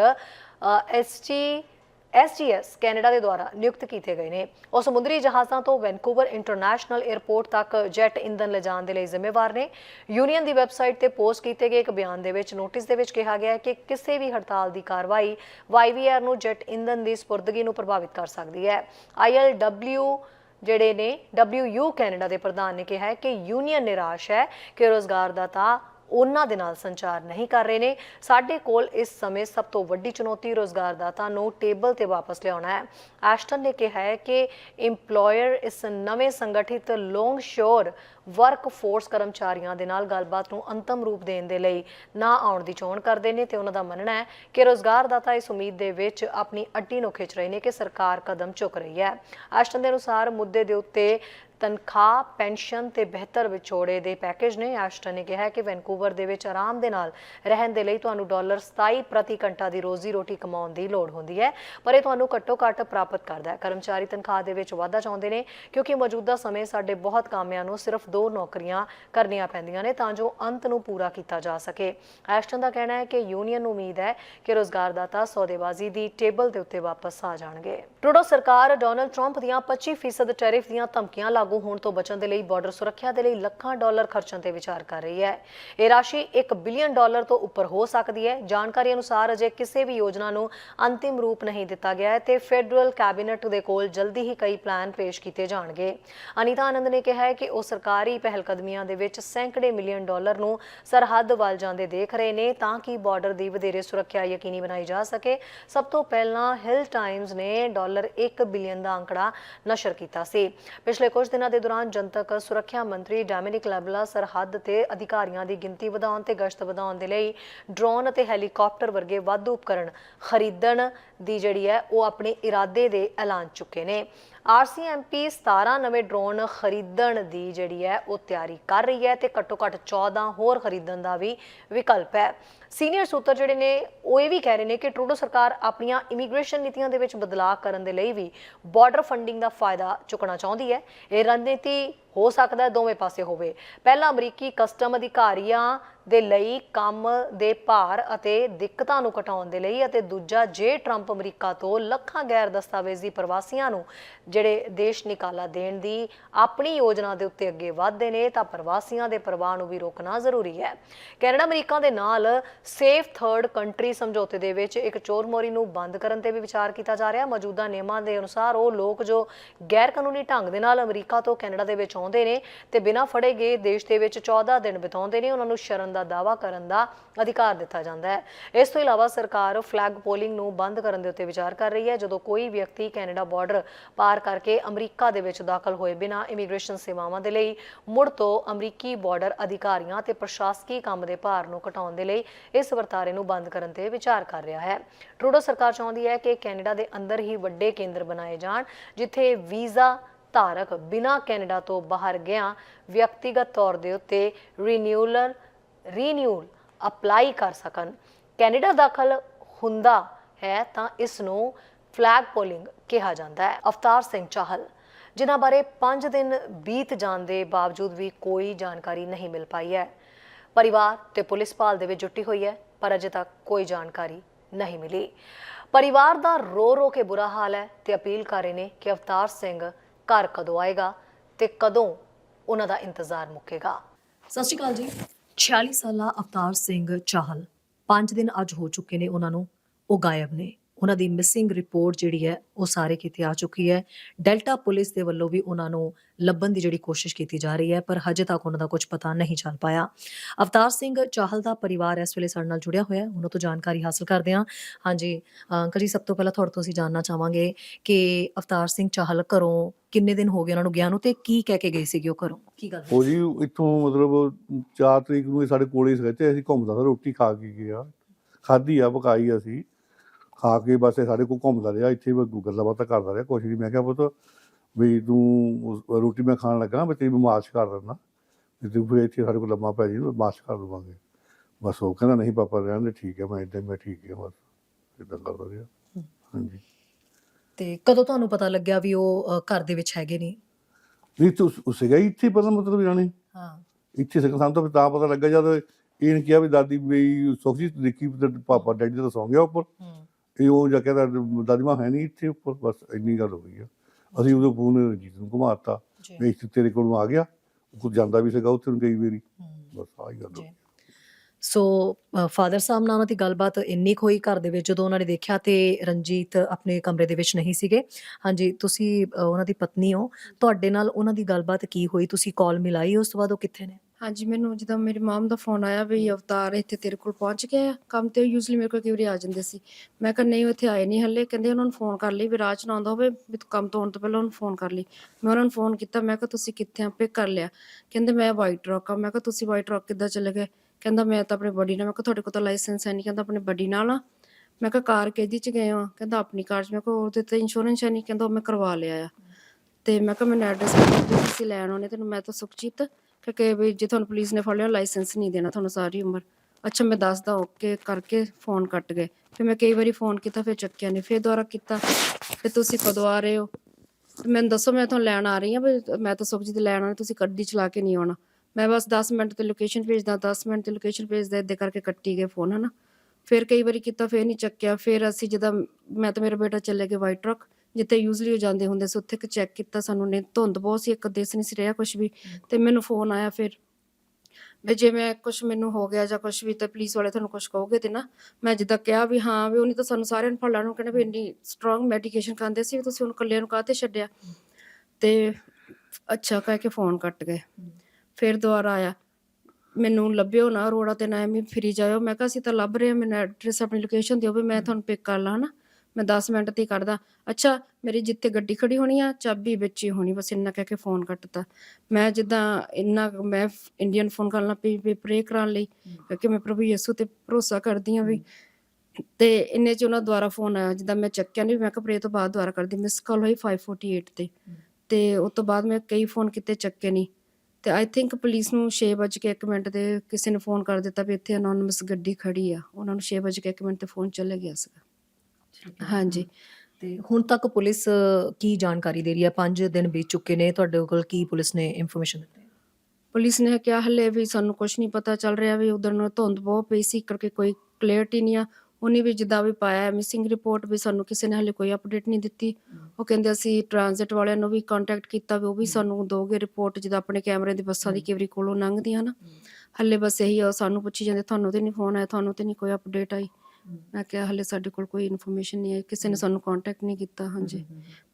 ਐਸਟੀ ਐਸਜੀਐਸ ਕੈਨੇਡਾ ਦੇ ਦੁਆਰਾ ਨਿਯੁਕਤ ਕੀਤੇ ਗਏ ਨੇ। ਉਹ ਸਮੁੰਦਰੀ ਜਹਾਜ਼ਾਂ ਤੋਂ ਵੈਨਕੂਵਰ ਇੰਟਰਨੈਸ਼ਨਲ 에ਅਰਪੋਰਟ ਤੱਕ ਜੈਟ ਇੰਧਨ ਲਿਜਾਣ ਦੇ ਲਈ ਜ਼ਿੰਮੇਵਾਰ ਨੇ। ਯੂਨੀਅਨ ਦੀ ਵੈਬਸਾਈਟ ਤੇ ਪੋਸਟ ਕੀਤੇ ਗਏ ਇੱਕ ਬਿਆਨ ਦੇ ਵਿੱਚ ਨੋਟਿਸ ਦੇ ਵਿੱਚ ਕਿਹਾ ਗਿਆ ਹੈ ਕਿ ਕਿਸੇ ਵੀ ਹੜਤਾਲ ਦੀ ਕਾਰਵਾਈ ਵਾਈਵੀਆਰ ਨੂੰ ਜੈਟ ਇੰਧਨ ਦੀ ਸਪੁਰਦਗੀ ਨੂੰ ਪ੍ਰਭਾਵਿਤ ਕਰ ਸਕਦੀ ਹੈ। ਆਈਐਲਡਬਲਿਊ ਜਿਹੜੇ ਨੇ WU ਕੈਨੇਡਾ ਦੇ ਪ੍ਰਧਾਨ ਨੇ ਕਿਹਾ ਹੈ ਕਿ ਯੂਨੀਅਨ ਨਿਰਾਸ਼ ਹੈ ਕਿ ਰੁਜ਼ਗਾਰ ਦਾ ਤਾਂ ਉਹਨਾਂ ਦੇ ਨਾਲ ਸੰਚਾਰ ਨਹੀਂ ਕਰ ਰਹੇ ਨੇ। ਸਾਡੇ ਕੋਲ ਇਸ ਸਮੇਂ ਸਭ ਤੋਂ ਵੱਡੀ ਚੁਣੌਤੀ ਰੋਜ਼ਗਾਰਦਾਤਾ ਨੂੰ ਟੇਬਲ ਤੇ ਵਾਪਸ ਲਿਆਉਣਾ ਹੈ। ਐਸ਼ਟਨ ਨੇ ਕਿਹਾ ਹੈ ਕਿ EMPLOYER ਇਸ ਨਵੇਂ ਸੰਗਠਿਤ ਲੌਂਗ ਸ਼ੋਰ ਵਰਕ ਫੋਰਸ ਕਰਮਚਾਰੀਆਂ ਦੇ ਨਾਲ ਗੱਲਬਾਤ ਨੂੰ ਅੰਤਮ ਰੂਪ ਦੇਣ ਦੇ ਲਈ ਨਾ ਆਉਣ ਦੀ ਚੋਣ ਕਰਦੇ ਨੇ ਤੇ ਉਹਨਾਂ ਦਾ ਮੰਨਣਾ ਹੈ ਕਿ ਰੋਜ਼ਗਾਰਦਾਤਾ ਇਸ ਉਮੀਦ ਦੇ ਵਿੱਚ ਆਪਣੀ ਅੱਡੀ ਨੂੰ ਖਿੱਚ ਰਹੇ ਨੇ ਕਿ ਸਰਕਾਰ ਕਦਮ ਚੁੱਕ ਰਹੀ ਹੈ। ਐਸ਼ਟਨ ਦੇ ਅਨੁਸਾਰ ਮੁੱਦੇ ਦੇ ਉੱਤੇ ਤਨਖਾਹ, ਪੈਨਸ਼ਨ ਤੇ ਬਿਹਤਰ ਵਿਛੋੜੇ ਦੇ ਪੈਕੇਜ ਨੇ। ਐਸ਼ਟਨ ਨੇ ਕਿਹਾ ਕਿ ਵੈਨਕੂਵਰ ਦੇ ਵਿੱਚ ਆਰਾਮ ਦੇ ਨਾਲ ਰਹਿਣ ਦੇ ਲਈ ਤੁਹਾਨੂੰ ਡਾਲਰ 27 ਪ੍ਰਤੀ ਘੰਟਾ ਦੀ ਰੋਜ਼ੀ ਰੋਟੀ ਕਮਾਉਣ ਦੀ ਲੋੜ ਹੁੰਦੀ ਹੈ, ਪਰ ਇਹ ਤੁਹਾਨੂੰ ਘੱਟੋ ਘੱਟ ਪ੍ਰਾਪਤ ਕਰਦਾ ਹੈ। ਕਰਮਚਾਰੀ ਤਨਖਾਹ ਦੇ ਵਿੱਚ ਵਾਧਾ ਚਾਹੁੰਦੇ ਨੇ, ਕਿਉਂਕਿ ਮੌਜੂਦਾ ਸਮੇਂ ਸਾਡੇ ਬਹੁਤ ਕਾਮਿਆਂ ਨੂੰ ਸਿਰਫ ਦੋ ਨੌਕਰੀਆਂ ਕਰਨੀਆਂ ਪੈਂਦੀਆਂ ਨੇ ਤਾਂ ਜੋ ਅੰਤ ਨੂੰ ਪੂਰਾ ਕੀਤਾ ਜਾ ਸਕੇ। ਐਸ਼ਟਨ ਦਾ ਕਹਿਣਾ ਹੈ ਕਿ ਯੂਨੀਅਨ ਨੂੰ ਉਮੀਦ ਹੈ ਕਿ ਰੋਜ਼ਗਾਰਦਾਤਾ ਸੌਦੇਬਾਜ਼ੀ ਦੀ ਟੇਬਲ ਦੇ ਉੱਤੇ ਵਾਪਸ ਆ ਜਾਣਗੇ। ਟਰੂਡੋ ਸਰਕਾਰ ਡੋਨਲਡ ਟਰੰਪ ਦੀਆਂ 25% ਟੈਰਿਫ ਦੀਆਂ ਧਮਕੀਆਂ ਲਾਗੂ ਹੋਣ ਤੋਂ ਬਚਣ ਦੇ ਲਈ ਬਾਰਡਰ ਸੁਰੱਖਿਆ ਦੇ ਲਈ ਲੱਖਾਂ ਡਾਲਰ ਖਰਚਣ ਤੇ ਵਿਚਾਰ ਕਰ ਰਹੀ ਹੈ। ਇਹ ਰਾਸ਼ੀ 1 ਬਿਲੀਅਨ ਡਾਲਰ ਤੋਂ ਉੱਪਰ ਹੋ ਸਕਦੀ ਹੈ। ਜਾਣਕਾਰੀ ਅਨੁਸਾਰ ਅਜੇ ਕਿਸੇ ਵੀ ਯੋਜਨਾ ਨੂੰ ਅੰਤਿਮ ਰੂਪ ਨਹੀਂ ਦਿੱਤਾ ਗਿਆ ਹੈ ਤੇ ਫੈਡਰਲ ਕੈਬਨਿਟ ਦੇ ਕੋਲ ਜਲਦੀ ਹੀ ਕਈ ਪਲਾਨ ਪੇਸ਼ ਕੀਤੇ ਜਾਣਗੇ। ਅਨੀਤਾ ਆਨੰਦ ਨੇ ਕਿਹਾ ਹੈ ਕਿ ਉਹ ਸਰਕਾਰੀ ਪਹਿਲਕਦਮੀਆਂ ਦੇ ਵਿੱਚ ਸੈਂਕੜੇ ਮਿਲੀਅਨ ਡਾਲਰ ਨੂੰ ਸਰਹੱਦ ਵੱਲ ਜਾਂਦੇ ਦੇਖ ਰਹੇ ਨੇ ਤਾਂ ਕਿ ਬਾਰਡਰ ਦੀ ਵਧੇਰੇ ਸੁਰੱਖਿਆ ਯਕੀਨੀ ਬਣਾਈ ਜਾ ਸਕੇ। ਸਭ ਤੋਂ ਪਹਿਲਾਂ ਹਿਲ ਟਾਈਮਜ਼ ਨੇ ਡਾਲਰ 1 ਬਿਲੀਅਨ ਦਾ ਅੰਕੜਾ ਨਸ਼ਰ ਕੀਤਾ ਸੀ। ਪਿਛਲੇ ਕੁਝ ਦਿਨਾਂ ਦੇ ਦੌਰਾਨ ਜਨਤਕ ਸੁਰੱਖਿਆ ਮੰਤਰੀ ਡੋਮਿਨਿਕ ਲੈਬਲਾ ਸਰਹੱਦ ਤੇ ਅਧਿਕਾਰੀਆਂ ਦੀ ਗਿਣਤੀ ਵਧਾਉਣ ਤੇ ਗਸ਼ਤ ਵਧਾਉਣ ਦੇ ਲਈ ਡਰੋਨ ਅਤੇ ਹੈਲੀਕਾਪਟਰ ਵਰਗੇ ਵਾਧੂ ਉਪਕਰਣ ਖਰੀਦਣ ਦੀ ਜਿਹੜੀ ਹੈ ਉਹ ਆਪਣੇ ਇਰਾਦੇ ਦੇ ਐਲਾਨ ਚੁੱਕੇ ਨੇ। ਆਰਸੀਐਮਪੀ 17 ਨਵੇਂ ਡਰੋਨ ਖਰੀਦਣ ਦੀ ਜਿਹੜੀ ਹੈ ਉਹ ਤਿਆਰੀ ਕਰ ਰਹੀ ਹੈ ਤੇ ਘੱਟੋ ਘੱਟ 14 ਹੋਰ ਖਰੀਦਣ ਦਾ ਵੀ ਵਿਕਲਪ ਹੈ। ਸੀਨੀਅਰ ਸੂਤਰ ਜਿਹੜੇ ਨੇ, ਉਹ ਇਹ ਵੀ ਕਹਿ ਰਹੇ ਨੇ ਕਿ ਟਰੂਡੋ ਸਰਕਾਰ ਆਪਣੀਆਂ ਇਮੀਗ੍ਰੇਸ਼ਨ ਨੀਤੀਆਂ ਦੇ ਵਿੱਚ ਬਦਲਾਅ ਕਰਨ ਦੇ ਲਈ ਵੀ ਬਾਰਡਰ ਫੰਡਿੰਗ ਦਾ ਫਾਇਦਾ ਚੁੱਕਣਾ ਚਾਹੁੰਦੀ ਹੈ। ਇਹ ਰਣਨੀਤੀ ਹੋ ਸਕਦਾ ਹੈ ਦੋਵੇਂ ਪਾਸੇ ਹੋਵੇ। ਪਹਿਲਾਂ ਅਮਰੀਕੀ ਕਸਟਮ ਅਧਿਕਾਰੀਆਂ ਦੇ ਲਈ ਕੰਮ ਦੇ ਭਾਰ ਅਤੇ ਦਿੱਕਤਾਂ ਨੂੰ ਘਟਾਉਣ ਦੇ ਲਈ ਅਤੇ ਦੂਜਾ ਜੇ ਟਰੰਪ ਅਮਰੀਕਾ ਤੋਂ ਲੱਖਾਂ ਗੈਰ ਦਸਤਾਵੇਜ਼ੀ ਪ੍ਰਵਾਸੀਆਂ ਨੂੰ ਜਿਹੜੇ ਦੇਸ਼ ਨਿਕਾਲਾ ਦੇਣ ਦੀ ਆਪਣੀ ਯੋਜਨਾ ਦੇ ਉੱਤੇ ਅੱਗੇ ਵਧਦੇ ਨੇ, ਤਾਂ ਪ੍ਰਵਾਸੀਆਂ ਦੇ ਪ੍ਰਵਾਹ ਨੂੰ ਵੀ ਰੋਕਣਾ ਜ਼ਰੂਰੀ ਹੈ। ਕੈਨੇਡਾ, ਅਮਰੀਕਾ ਦੇ ਨਾਲ ਸੇਫ ਥਰਡ ਕੰਟਰੀ ਸਮਝੌਤੇ ਦੇ ਵਿੱਚ ਇੱਕ ਚੋਰ-ਮੋਰੀ ਨੂੰ ਬੰਦ ਕਰਨ ਤੇ ਵੀ ਵਿਚਾਰ ਕੀਤਾ ਜਾ ਰਿਹਾ। ਮੌਜੂਦਾ ਨਿਯਮਾਂ ਦੇ ਅਨੁਸਾਰ ਉਹ ਲੋਕ ਜੋ ਗੈਰ ਕਾਨੂੰਨੀ ਢੰਗ ਦੇ ਨਾਲ ਅਮਰੀਕਾ ਤੋਂ ਕੈਨੇਡਾ ਦੇ ਵਿੱਚ ਆਉਂਦੇ ਨੇ ਤੇ ਬਿਨਾਂ ਫੜੇ ਗਏ ਦੇਸ਼ ਦੇ ਵਿੱਚ 14 ਦਿਨ ਬਿਤਾਉਂਦੇ ਨੇ, ਉਹਨਾਂ ਨੂੰ ਸ਼ਰਨ ਦਾ ਦਾਵਾ ਕਰਨ ਦਾ ਅਧਿਕਾਰ ਦਿੱਤਾ ਜਾਂਦਾ ਹੈ। ਇਸ ਤੋਂ ਇਲਾਵਾ ਸਰਕਾਰ ਫਲੈਗ ਪੋਲਿੰਗ ਨੂੰ ਬੰਦ ਕਰਨ ਦੇ ਉੱਤੇ ਵਿਚਾਰ ਕਰ ਰਹੀ ਹੈ। ਜਦੋਂ ਕੋਈ ਵਿਅਕਤੀ ਕੈਨੇਡਾ ਬਾਰਡਰ ਪਾਰ ਕਰਕੇ ਅਮਰੀਕਾ ਦੇ ਵਿੱਚ ਦਾਖਲ ਹੋਏ ਬਿਨਾਂ ਇਮੀਗ੍ਰੇਸ਼ਨ ਸੇਵਾਵਾਂ ਦੇ ਲਈ ਮੁੜ ਤੋਂ ਅਮਰੀਕੀ ਬਾਰਡਰ ਅਧਿਕਾਰੀਆਂ ਤੇ ਪ੍ਰਸ਼ਾਸਕੀ ਕੰਮ ਦੇ ਭਾਰ ਨੂੰ ਘਟਾਉਣ ਦੇ ਲਈ ਇਸ ਵਰਤਾਰੇ ਨੂੰ ਬੰਦ ਕਰਨ ਤੇ ਵਿਚਾਰ ਕਰ ਰਿਹਾ ਹੈ। ਟਰੂਡੋ ਸਰਕਾਰ ਚਾਹੁੰਦੀ ਹੈ ਕਿ ਕੈਨੇਡਾ ਦੇ ਅੰਦਰ ਹੀ ਵੱਡੇ ਕੇਂਦਰ ਬਣਾਏ ਜਾਣ, ਜਿੱਥੇ ਵੀਜ਼ਾ ਧਾਰਕ ਬਿਨਾਂ ਕੈਨੇਡਾ ਤੋਂ ਬਾਹਰ ਗਿਆ, ਵਿਅਕਤੀਗਤ ਤੌਰ ਦੇ ਉੱਤੇ ਰੀਨਿਊਲਰ ਰੀਨਿਊਲ ਅਪਲਾਈ ਕਰ ਸਕਣ। ਕੈਨੇਡਾ ਦਾਖਲ ਹੁੰਦਾ ਹੈ ਤਾਂ ਇਸ ਨੂੰ ਫਲੈਗ ਪੋਲਿੰਗ ਕਿਹਾ ਜਾਂਦਾ ਹੈ। ਅਵਤਾਰ ਸਿੰਘ ਚਾਹਲ, ਜਿਨ੍ਹਾਂ ਬਾਰੇ 5 ਦਿਨ ਬੀਤ ਜਾਣ ਦੇ ਬਾਵਜੂਦ ਵੀ ਕੋਈ ਜਾਣਕਾਰੀ ਨਹੀਂ ਮਿਲ ਪਾਈ ਹੈ। ਪਰਿਵਾਰ ਤੇ ਪੁਲਿਸ ਭਾਲ ਦੇ ਵਿੱਚ ਜੁਟੀ ਹੋਈ ਹੈ, ਪਰ ਅਜੇ ਤੱਕ ਕੋਈ ਜਾਣਕਾਰੀ ਨਹੀਂ ਮਿਲੀ। ਪਰਿਵਾਰ ਦਾ ਰੋ ਰੋ ਕੇ ਬੁਰਾ ਹਾਲ ਹੈ ਤੇ ਅਪੀਲ ਕਰ ਰਹੇ ਨੇ ਕਿ ਅਵਤਾਰ ਸਿੰਘ ਘਰ ਕਦੋਂ ਆਏਗਾ ਤੇ ਕਦੋਂ ਉਹਨਾਂ ਦਾ ਇੰਤਜ਼ਾਰ ਮੁੱਕੇਗਾ। ਸਤਿ ਸ਼੍ਰੀ ਅਕਾਲ ਜੀ। 46 ਸਾਲਾ ਅਵਤਾਰ ਸਿੰਘ ਚਾਹਲ 5 ਦਿਨ ਅੱਜ ਹੋ ਚੁੱਕੇ ਨੇ ਉਹਨਾਂ ਨੂੰ ਉਹ ਗਾਇਬ ਨੇ। ਉਹਨਾਂ ਦੀ ਮਿਸਿੰਗ ਰਿਪੋਰਟ ਜਿਹੜੀ ਹੈ ਉਹ ਸਾਰੇ ਕਿਤੇ ਆ ਚੁੱਕੀ ਹੈ। ਡੈਲਟਾ ਪੁਲਿਸ ਦੇ ਵੱਲੋਂ ਵੀ ਉਹਨਾਂ ਨੂੰ ਲੱਭਣ ਦੀ ਜਿਹੜੀ ਕੋਸ਼ਿਸ਼ ਕੀਤੀ ਜਾ ਰਹੀ ਹੈ ਪਰ ਹਜੇ ਤੱਕ ਉਹਨਾਂ ਦਾ ਕੁਝ ਪਤਾ ਨਹੀਂ ਚੱਲ ਪਾਇਆ। ਅਵਤਾਰ ਸਿੰਘ ਚਾਹਲ ਦਾ ਪਰਿਵਾਰ ਇਸ ਵੇਲੇ ਸਾਡੇ ਨਾਲ ਜੁੜਿਆ ਹੋਇਆ ਹੈ ਉਹਨਾਂ ਤੋਂ ਜਾਣਕਾਰੀ ਹਾਸਲ ਕਰਦੇ ਹਾਂ। ਹਾਂਜੀ ਅ, ਅੰਕਲ ਜੀ ਸਭ ਤੋਂ ਪਹਿਲਾਂ ਤੁਹਾਡੇ ਤੋਂ ਅਸੀਂ ਜਾਣਨਾ ਚਾਹਾਂਗੇ ਕਿ ਅਵਤਾਰ ਸਿੰਘ ਚਾਹਲ ਘਰੋਂ ਕਿੰਨੇ ਦਿਨ ਹੋ ਗਏ ਉਹਨਾਂ ਨੂੰ ਗਿਆ ਨੂੰ ਤੇ ਕੀ ਕਹਿ ਕੇ ਗਏ ਸੀਗੇ ਉਹ ਘਰੋਂ? ਕੀ ਗੱਲ ਉਹ ਜੀ ਇੱਥੋਂ ਮਤਲਬ 4 ਤਰੀਕ ਨੂੰ ਸਾਡੇ ਕੋਲੇ ਸੀ ਤੇ ਅਸੀਂ ਘੁੰਮਦਾ ਸੀ ਰੋਟੀ ਖਾ ਕੇ ਗਿਆ। ਖਾਧੀ ਆ ਪਕਾਈ ਅਸੀਂ। ਖਾ ਕੇ ਬਸ ਇਹ ਸਾਡੇ ਕੋਲ ਘੁੰਮਦਾ ਰਿਹਾ ਇੱਥੇ ਮੈਂ ਗੱਲਾਂ ਬਾਤਾਂ ਕਰਦਾ ਰਿਹਾ ਕੁਛ ਨਹੀਂ ਮੈਂ ਕਿਹਾ ਪੁੱਤ ਵੀ ਤੂੰ ਰੋਟੀ ਮੈਂ ਖਾਣ ਲੱਗਾ ਵੀ ਤੇਰੀ ਮਾਰਚ ਕਰ ਦਿੰਦਾ। ਵੀ ਤੂੰ ਫਿਰ ਇੱਥੇ ਸਾਡੇ ਕੋਲ ਲੰਮਾ ਪੈ ਜੀ ਮਾਰਚ ਕਰ ਦਵਾਂਗੇ। ਬਸ ਉਹ ਕਹਿੰਦਾ ਨਹੀਂ ਪਾਪਾ ਰਹਿਣ ਦੇ ਠੀਕ ਹੈ ਮੈਂ ਇਦਾਂ ਮੈਂ ਠੀਕ ਹਾਂ ਬਸ। ਇਦਾਂ ਕਰਦਾ ਰਿਹਾ। ਹਾਂਜੀ। ਤੇ ਕਦੋਂ ਤੁਹਾਨੂੰ ਪਤਾ ਲੱਗਿਆ ਵੀ ਉਹ ਘਰ ਦੇ ਵਿੱਚ ਹੈਗੇ ਨਹੀਂ ਨਹੀਂ ਤੂੰ ਉਸ ਹੀ ਇੱਥੇ ਪਤਾ ਮਤਲਬ ਜਾਣੇ। ਹਾਂ। ਇੱਥੇ ਸਿੱਖ ਸਾਨੂੰ ਤਾਂ ਤਾਂ ਪਤਾ ਲੱਗਾ ਜਦ ਇਹਨੇ ਕਿਹਾ ਵੀ ਦਾਦੀ ਵੀ ਸੁਖਜੀਤ ਦੇਖੀ ਪਾਪਾ ਡੈਡੀ ਦਾ ਸੌਂ ਗਿਆ ਉੱਪਰ। ਇਹ ਉਹ ਜਾ ਕੇ ਦਾਦੀ ਮਾਂ ਹੈ ਨਹੀਂ ਇੱਥੇ ਉੱਪਰ ਬਸ ਇੰਨੀ ਗੱਲ ਹੋ ਗਈ ਆ। ਅਸੀਂ ਉਦੋਂ ਫੋਨ ਨੂੰ ਘੁਮਾਤਾ ਜੀ। ਵੀ ਇੱਥੇ ਤੇਰੇ ਕੋਲੋਂ ਆ ਗਿਆ ਉਹ ਜਾਂਦਾ ਵੀ ਸੀਗਾ ਉੱਥੇ ਨੂੰ ਕਈ ਵਾਰੀ। ਬਸ ਆਹੀ ਗੱਲ ਹੋ। ਸੋ ਫਾਦਰ ਸਾਹਿਬ ਨਾਲ ਉਹਨਾਂ ਦੀ ਗੱਲਬਾਤ ਇੰਨੀ ਕੁ ਹੋਈ ਘਰ ਦੇ ਵਿੱਚ ਜਦੋਂ ਉਹਨਾਂ ਨੇ ਦੇਖਿਆ ਤੇ ਰਣਜੀਤ ਆਪਣੇ ਕਮਰੇ ਦੇ ਵਿੱਚ ਨਹੀਂ ਸੀਗੇ। ਹਾਂਜੀ ਤੁਸੀਂ ਉਹਨਾਂ ਦੀ ਪਤਨੀ ਹੋ। ਤੁਹਾਡੇ ਨਾਲ ਉਹਨਾਂ ਦੀ ਗੱਲਬਾਤ ਕੀ ਹੋਈ? ਤੁਸੀਂ ਕਾਲ ਮਿਲਾਈ ਉਸ ਤੋਂ ਬਾਅਦ ਉਹ ਕਿੱਥੇ ਨੇ? ਹਾਂਜੀ ਮੈਨੂੰ ਜਦੋਂ ਮੇਰੀ ਮਾਮ ਦਾ ਫੋਨ ਆਇਆ ਵੀ ਅਵਤਾਰ ਇੱਥੇ ਤੇਰੇ ਕੋਲ ਪਹੁੰਚ ਗਿਆ ਆ ਕੰਮ ਤੇ ਯੂਜ਼ਲੀ ਮੇਰੇ ਕੋਲ ਕਈ ਵਾਰੀ ਆ ਜਾਂਦੇ ਸੀ। ਮੈਂ ਕਿਹਾ ਨਹੀਂ ਉਹ ਇੱਥੇ ਆਏ ਨਹੀਂ ਹੱਲੇ ਕਹਿੰਦੇ ਉਹਨਾਂ ਨੂੰ ਫੋਨ ਕਰ ਲਈ ਵੀ ਰਾਜ ਨਾ ਆਉਂਦਾ ਹੋਵੇ ਵੀ ਤੂੰ ਕੰਮ ਤੋਂ ਆਉਣ ਤੋਂ ਪਹਿਲਾਂ ਉਹਨੂੰ ਫੋਨ ਕਰ ਲਈ। ਮੈਂ ਉਹਨਾਂ ਨੂੰ ਫੋਨ ਕੀਤਾ ਮੈਂ ਕਿਹਾ ਤੁਸੀਂ ਕਿੱਥੇ ਆ ਪਿਕ ਕਰ ਲਿਆ। ਕਹਿੰਦੇ ਮੈਂ ਵਾਈਟ ਰੌਕ ਆ ਮੈਂ ਕਿਹਾ ਤੁਸੀਂ ਵਾਈਟ ਰੌਕ ਕਿੱਦਾਂ ਚਲੇ ਗਏ? ਕਹਿੰਦਾ ਮੈਂ ਤਾਂ ਆਪਣੀ ਬੱਡੀ ਨਾਲ ਮੈਂ ਕਿਹਾ ਤੁਹਾਡੇ ਕੋਲ ਤਾਂ ਲਾਇਸੈਂਸ ਹੈ ਨਹੀਂ ਕਹਿੰਦਾ ਆਪਣੀ ਬੱਡੀ ਨਾਲ ਆ। ਮੈਂ ਕਿਹਾ ਕਾਰ ਕਿਹਦੀ ਚ ਗਏ ਹੋ? ਕਹਿੰਦਾ ਆਪਣੀ ਕਾਰ ਚ ਮੈਂ ਕਿਹਾ ਉਹਦੇ ਤੇ ਇੰਸ਼ੋਰੈਂਸ ਹੈ ਨਹੀਂ ਕਹਿੰਦਾ ਉਹ ਮੈਂ ਕਰਵਾ ਲਿਆ ਆ। ਤੇ ਮੈਂ ਕਿਹਾ ਮੈਨੂੰ ਐਡਰੈਸ ਤੁਸੀਂ ਲੈਣ ਆਉਣੇ ਤੈਨੂੰ ਮੈਂ ਤਾਂ ਸੁਖਜੀਤ ਫਿਰ ਕਿ ਵੀ ਜੇ ਤੁਹਾਨੂੰ ਪੁਲਿਸ ਨੇ ਫੜ ਲਿਆ ਲਾਇਸੈਂਸ ਨਹੀਂ ਦੇਣਾ ਤੁਹਾਨੂੰ ਸਾਰੀ ਉਮਰ। ਅੱਛਾ, ਮੈਂ ਦੱਸਦਾ ਓਕੇ ਕਰਕੇ ਫੋਨ ਕੱਟ ਗਏ। ਫਿਰ ਮੈਂ ਕਈ ਵਾਰੀ ਫੋਨ ਕੀਤਾ, ਫਿਰ ਚੱਕਿਆ ਨਹੀਂ ਫਿਰ ਦੁਬਾਰਾ ਕੀਤਾ। ਫਿਰ ਤੁਸੀਂ ਕਦੋਂ ਆ ਰਹੇ ਹੋ? ਮੈਨੂੰ ਦੱਸੋ, ਮੈਂ ਤੁਹਾਨੂੰ ਲੈਣ ਆ ਰਹੀ ਹਾਂ ਵੀ ਮੈਂ ਤਾਂ ਸੁਖਜੀਤ ਲੈਣ ਆਉਣਾ, ਤੁਸੀਂ ਗੱਡੀ ਚਲਾ ਕੇ ਨਹੀਂ ਆਉਣਾ। ਮੈਂ ਬਸ 10 ਮਿੰਟ ਤੇ ਲੋਕੇਸ਼ਨ ਭੇਜਦਾ 10 ਮਿੰਟ ਤੇ ਲੋਕੇਸ਼ਨ ਭੇਜਦਾ, ਏਦਾਂ ਕਰਕੇ ਕੱਟੀ ਗਏ ਫੋਨ ਹਨਾ। ਫਿਰ ਕਈ ਵਾਰੀ ਕੀਤਾ, ਫਿਰ ਨਹੀਂ ਚੱਕਿਆ। ਫਿਰ ਅਸੀਂ ਜਦੋਂ, ਮੈਂ ਤੇ ਮੇਰਾ ਬੇਟਾ ਚੱਲੇ ਗਏ ਵਾਈਟ ਟਰੱਕ ਜਿੱਥੇ ਯੂਜ਼ਲੀ ਉਹ ਜਾਂਦੇ ਹੁੰਦੇ ਸੀ ਉੱਥੇ ਕਿ ਚੈੱਕ ਕੀਤਾ ਸਾਨੂੰ ਨੇ ਧੁੰਦ ਬਹੁਤ ਸੀ ਇੱਕ ਦੇਸ ਨਹੀਂ ਸੀ ਰਿਹਾ ਕੁਝ ਵੀ ਤੇ ਮੈਨੂੰ ਫੋਨ ਆਇਆ ਫਿਰ। ਵੀ ਜੇ ਮੈਂ ਕੁਝ ਮੈਨੂੰ ਹੋ ਗਿਆ ਜਾਂ ਕੁਝ ਵੀ ਤਾਂ ਪੁਲਿਸ ਵਾਲੇ ਤੁਹਾਨੂੰ ਕੁਝ ਕਹੋਗੇ ਤੇ ਨਾ ਮੈਂ ਜਿੱਦਾਂ ਕਿਹਾ ਵੀ ਹਾਂ ਵੀ ਉਹਨੇ ਤਾਂ ਸਾਨੂੰ ਸਾਰਿਆਂ ਨੂੰ ਫੜ ਲੈਣਾ ਕਹਿੰਦੇ ਵੀ ਇੰਨੀ ਸਟਰੋਂਗ ਮੈਡੀਕੇਸ਼ਨ ਖਾਂਦੇ ਸੀ ਵੀ ਤੁਸੀਂ ਉਹਨੂੰ ਇਕੱਲਿਆਂ ਨੂੰ ਕਾਹਤੇ ਛੱਡਿਆ? ਤੇ ਅੱਛਾ ਕਹਿ ਕੇ ਫੋਨ ਕੱਟ ਗਏ। ਫਿਰ ਦੁਬਾਰਾ ਆਇਆ। ਮੈਨੂੰ ਲੱਭਿਓ ਨਾ ਰੋੜਾ ਤੇ ਨਾ ਐਵੇਂ ਫਿਰੀ ਜਾਇਓ। ਮੈਂ ਕਿਹਾ ਅਸੀਂ ਤਾਂ ਲੱਭ ਰਹੇ ਹਾਂ ਮੈਨੂੰ ਐਡਰੈਸ ਆਪਣੀ ਲੋਕੇਸ਼ਨ ਦਿਓ ਵੀ ਮੈਂ ਤੁਹਾਨੂੰ ਪਿਕ ਕਰ ਲਾਂ ਹਨਾ? ਮੈਂ 10 ਮਿੰਟ ਤੇ ਹੀ ਕਰਦਾ ਅੱਛਾ ਮੇਰੀ ਜਿੱਥੇ ਗੱਡੀ ਖੜੀ ਹੋਣੀ ਆ ਚਾਬੀ ਵਿੱਚ ਹੀ ਹੋਣੀ ਬਸ ਇੰਨਾ ਕਹਿ ਕੇ ਫੋਨ ਕੱਟਤਾ। ਮੈਂ ਜਿੱਦਾਂ ਇੰਨਾ ਕੁ ਮੈਂ ਇੰਡੀਅਨ ਫੋਨ ਕਰਨਾ ਪਈ ਵੀ ਪ੍ਰੇ ਕਰਾਉਣ ਲਈ ਕਿਉਂਕਿ ਮੈਂ ਪ੍ਰਭੂ ਯਿਸੂ ਤੇ ਭਰੋਸਾ ਕਰਦੀ ਹਾਂ ਵੀ ਤੇ ਇੰਨੇ ਚ ਉਹਨਾਂ ਦੁਆਰਾ ਫੋਨ ਆਇਆ ਜਿੱਦਾਂ ਮੈਂ ਚੱਕਿਆ ਨਹੀਂ ਮੈਂ ਕਿਹਾ ਪ੍ਰੇ ਤੋਂ ਬਾਅਦ ਦੁਆਰਾ ਕਰਦੀ ਮਿਸ ਕਾਲ ਹੋਈ 548 ਤੇ। ਤੇ ਉਸ ਤੋਂ ਬਾਅਦ ਮੈਂ ਕਈ ਫੋਨ ਕੀਤੇ ਚੱਕੇ ਨਹੀਂ ਤੇ ਆਈ ਥਿੰਕ ਪੁਲਿਸ ਨੂੰ 6:01 ਮਿੰਟ ਤੇ ਕਿਸੇ ਨੇ ਫੋਨ ਕਰ ਦਿੱਤਾ ਵੀ ਇੱਥੇ ਅਨੋਨਿਮਸ ਗੱਡੀ ਖੜੀ ਆ। ਉਹਨਾਂ ਨੂੰ 6:01 ਮਿੰਟ ਤੇ ਫੋਨ ਚੱਲ ਗਿਆ ਸੀਗਾ। ਹਾਂਜੀ। ਤੇ ਹੁਣ ਤੱਕ ਪੁਲਿਸ ਅ, ਕੀ ਜਾਣਕਾਰੀ ਦੇ ਰਹੀ ਹੈ? 5 ਦਿਨ ਬੀਤ ਚੁੱਕੇ ਨੇ ਤੁਹਾਡੇ ਕੋਲ ਕੀ ਪੁਲਿਸ ਨੇ ਇਨਫੋਰਮੇਸ਼ਨ ਦਿੱਤੀ? ਪੁਲਿਸ ਨੇ ਕਿਹਾ ਹਲੇ ਵੀ ਸਾਨੂੰ ਕੁਝ ਨਹੀਂ ਪਤਾ ਚੱਲ ਰਿਹਾ ਵੀ ਉਧਰ ਨੂੰ ਧੁੰਦ ਬਹੁਤ ਪਈ ਸੀ ਕਰਕੇ ਕੋਈ ਕਲੀਅਰਟੀ ਨਹੀਂ ਆ। ਉਹਨੇ ਵੀ ਜਿੱਦਾਂ ਵੀ ਪਾਇਆ ਮਿਸਿੰਗ ਰਿਪੋਰਟ ਵੀ ਸਾਨੂੰ ਕਿਸੇ ਨੇ ਹਲੇ ਕੋਈ ਅਪਡੇਟ ਨਹੀਂ ਦਿੱਤੀ। ਉਹ ਕਹਿੰਦੇ ਅਸੀਂ ਟ੍ਰਾਂਜ਼ਿਟ ਵਾਲਿਆਂ ਨੂੰ ਵੀ ਕੰਟੈਕਟ ਕੀਤਾ ਵੀ ਉਹ ਵੀ ਸਾਨੂੰ ਦੋਗੇ ਰਿਪੋਰਟ ਜਿੱਦਾਂ ਆਪਣੇ ਕੈਮਰੇ ਦੀ ਬੱਸਾਂ ਦੀ ਕਿਵਰੀ ਕੋਲੋਂ ਲੰਘਦੀਆਂ ਨਾ। ਹਲੇ ਬਸ ਇਹੀ ਆ ਸਾਨੂੰ ਪੁੱਛੀ ਜਾਂਦੇ ਤੁਹਾਨੂੰ ਤੇ ਨਹੀਂ ਫੋਨ ਆਇਆ ਤੁਹਾਨੂੰ ਤੇ ਨਹੀਂ ਕੋਈ ਅਪਡੇਟ ਆਈ। ਮੈਂ ਕਿਹਾ ਹਲੇ ਸਾਡੇ ਕੋਲ ਕੋਈ ਇਨਫੋਰਮੇਸ਼ਨ ਨਹੀਂ ਹੈ ਕਿਸੇ ਨੇ ਸਾਨੂੰ ਕੰਟੈਕਟ ਨਹੀਂ ਕੀਤਾ ਹਾਂਜੀ।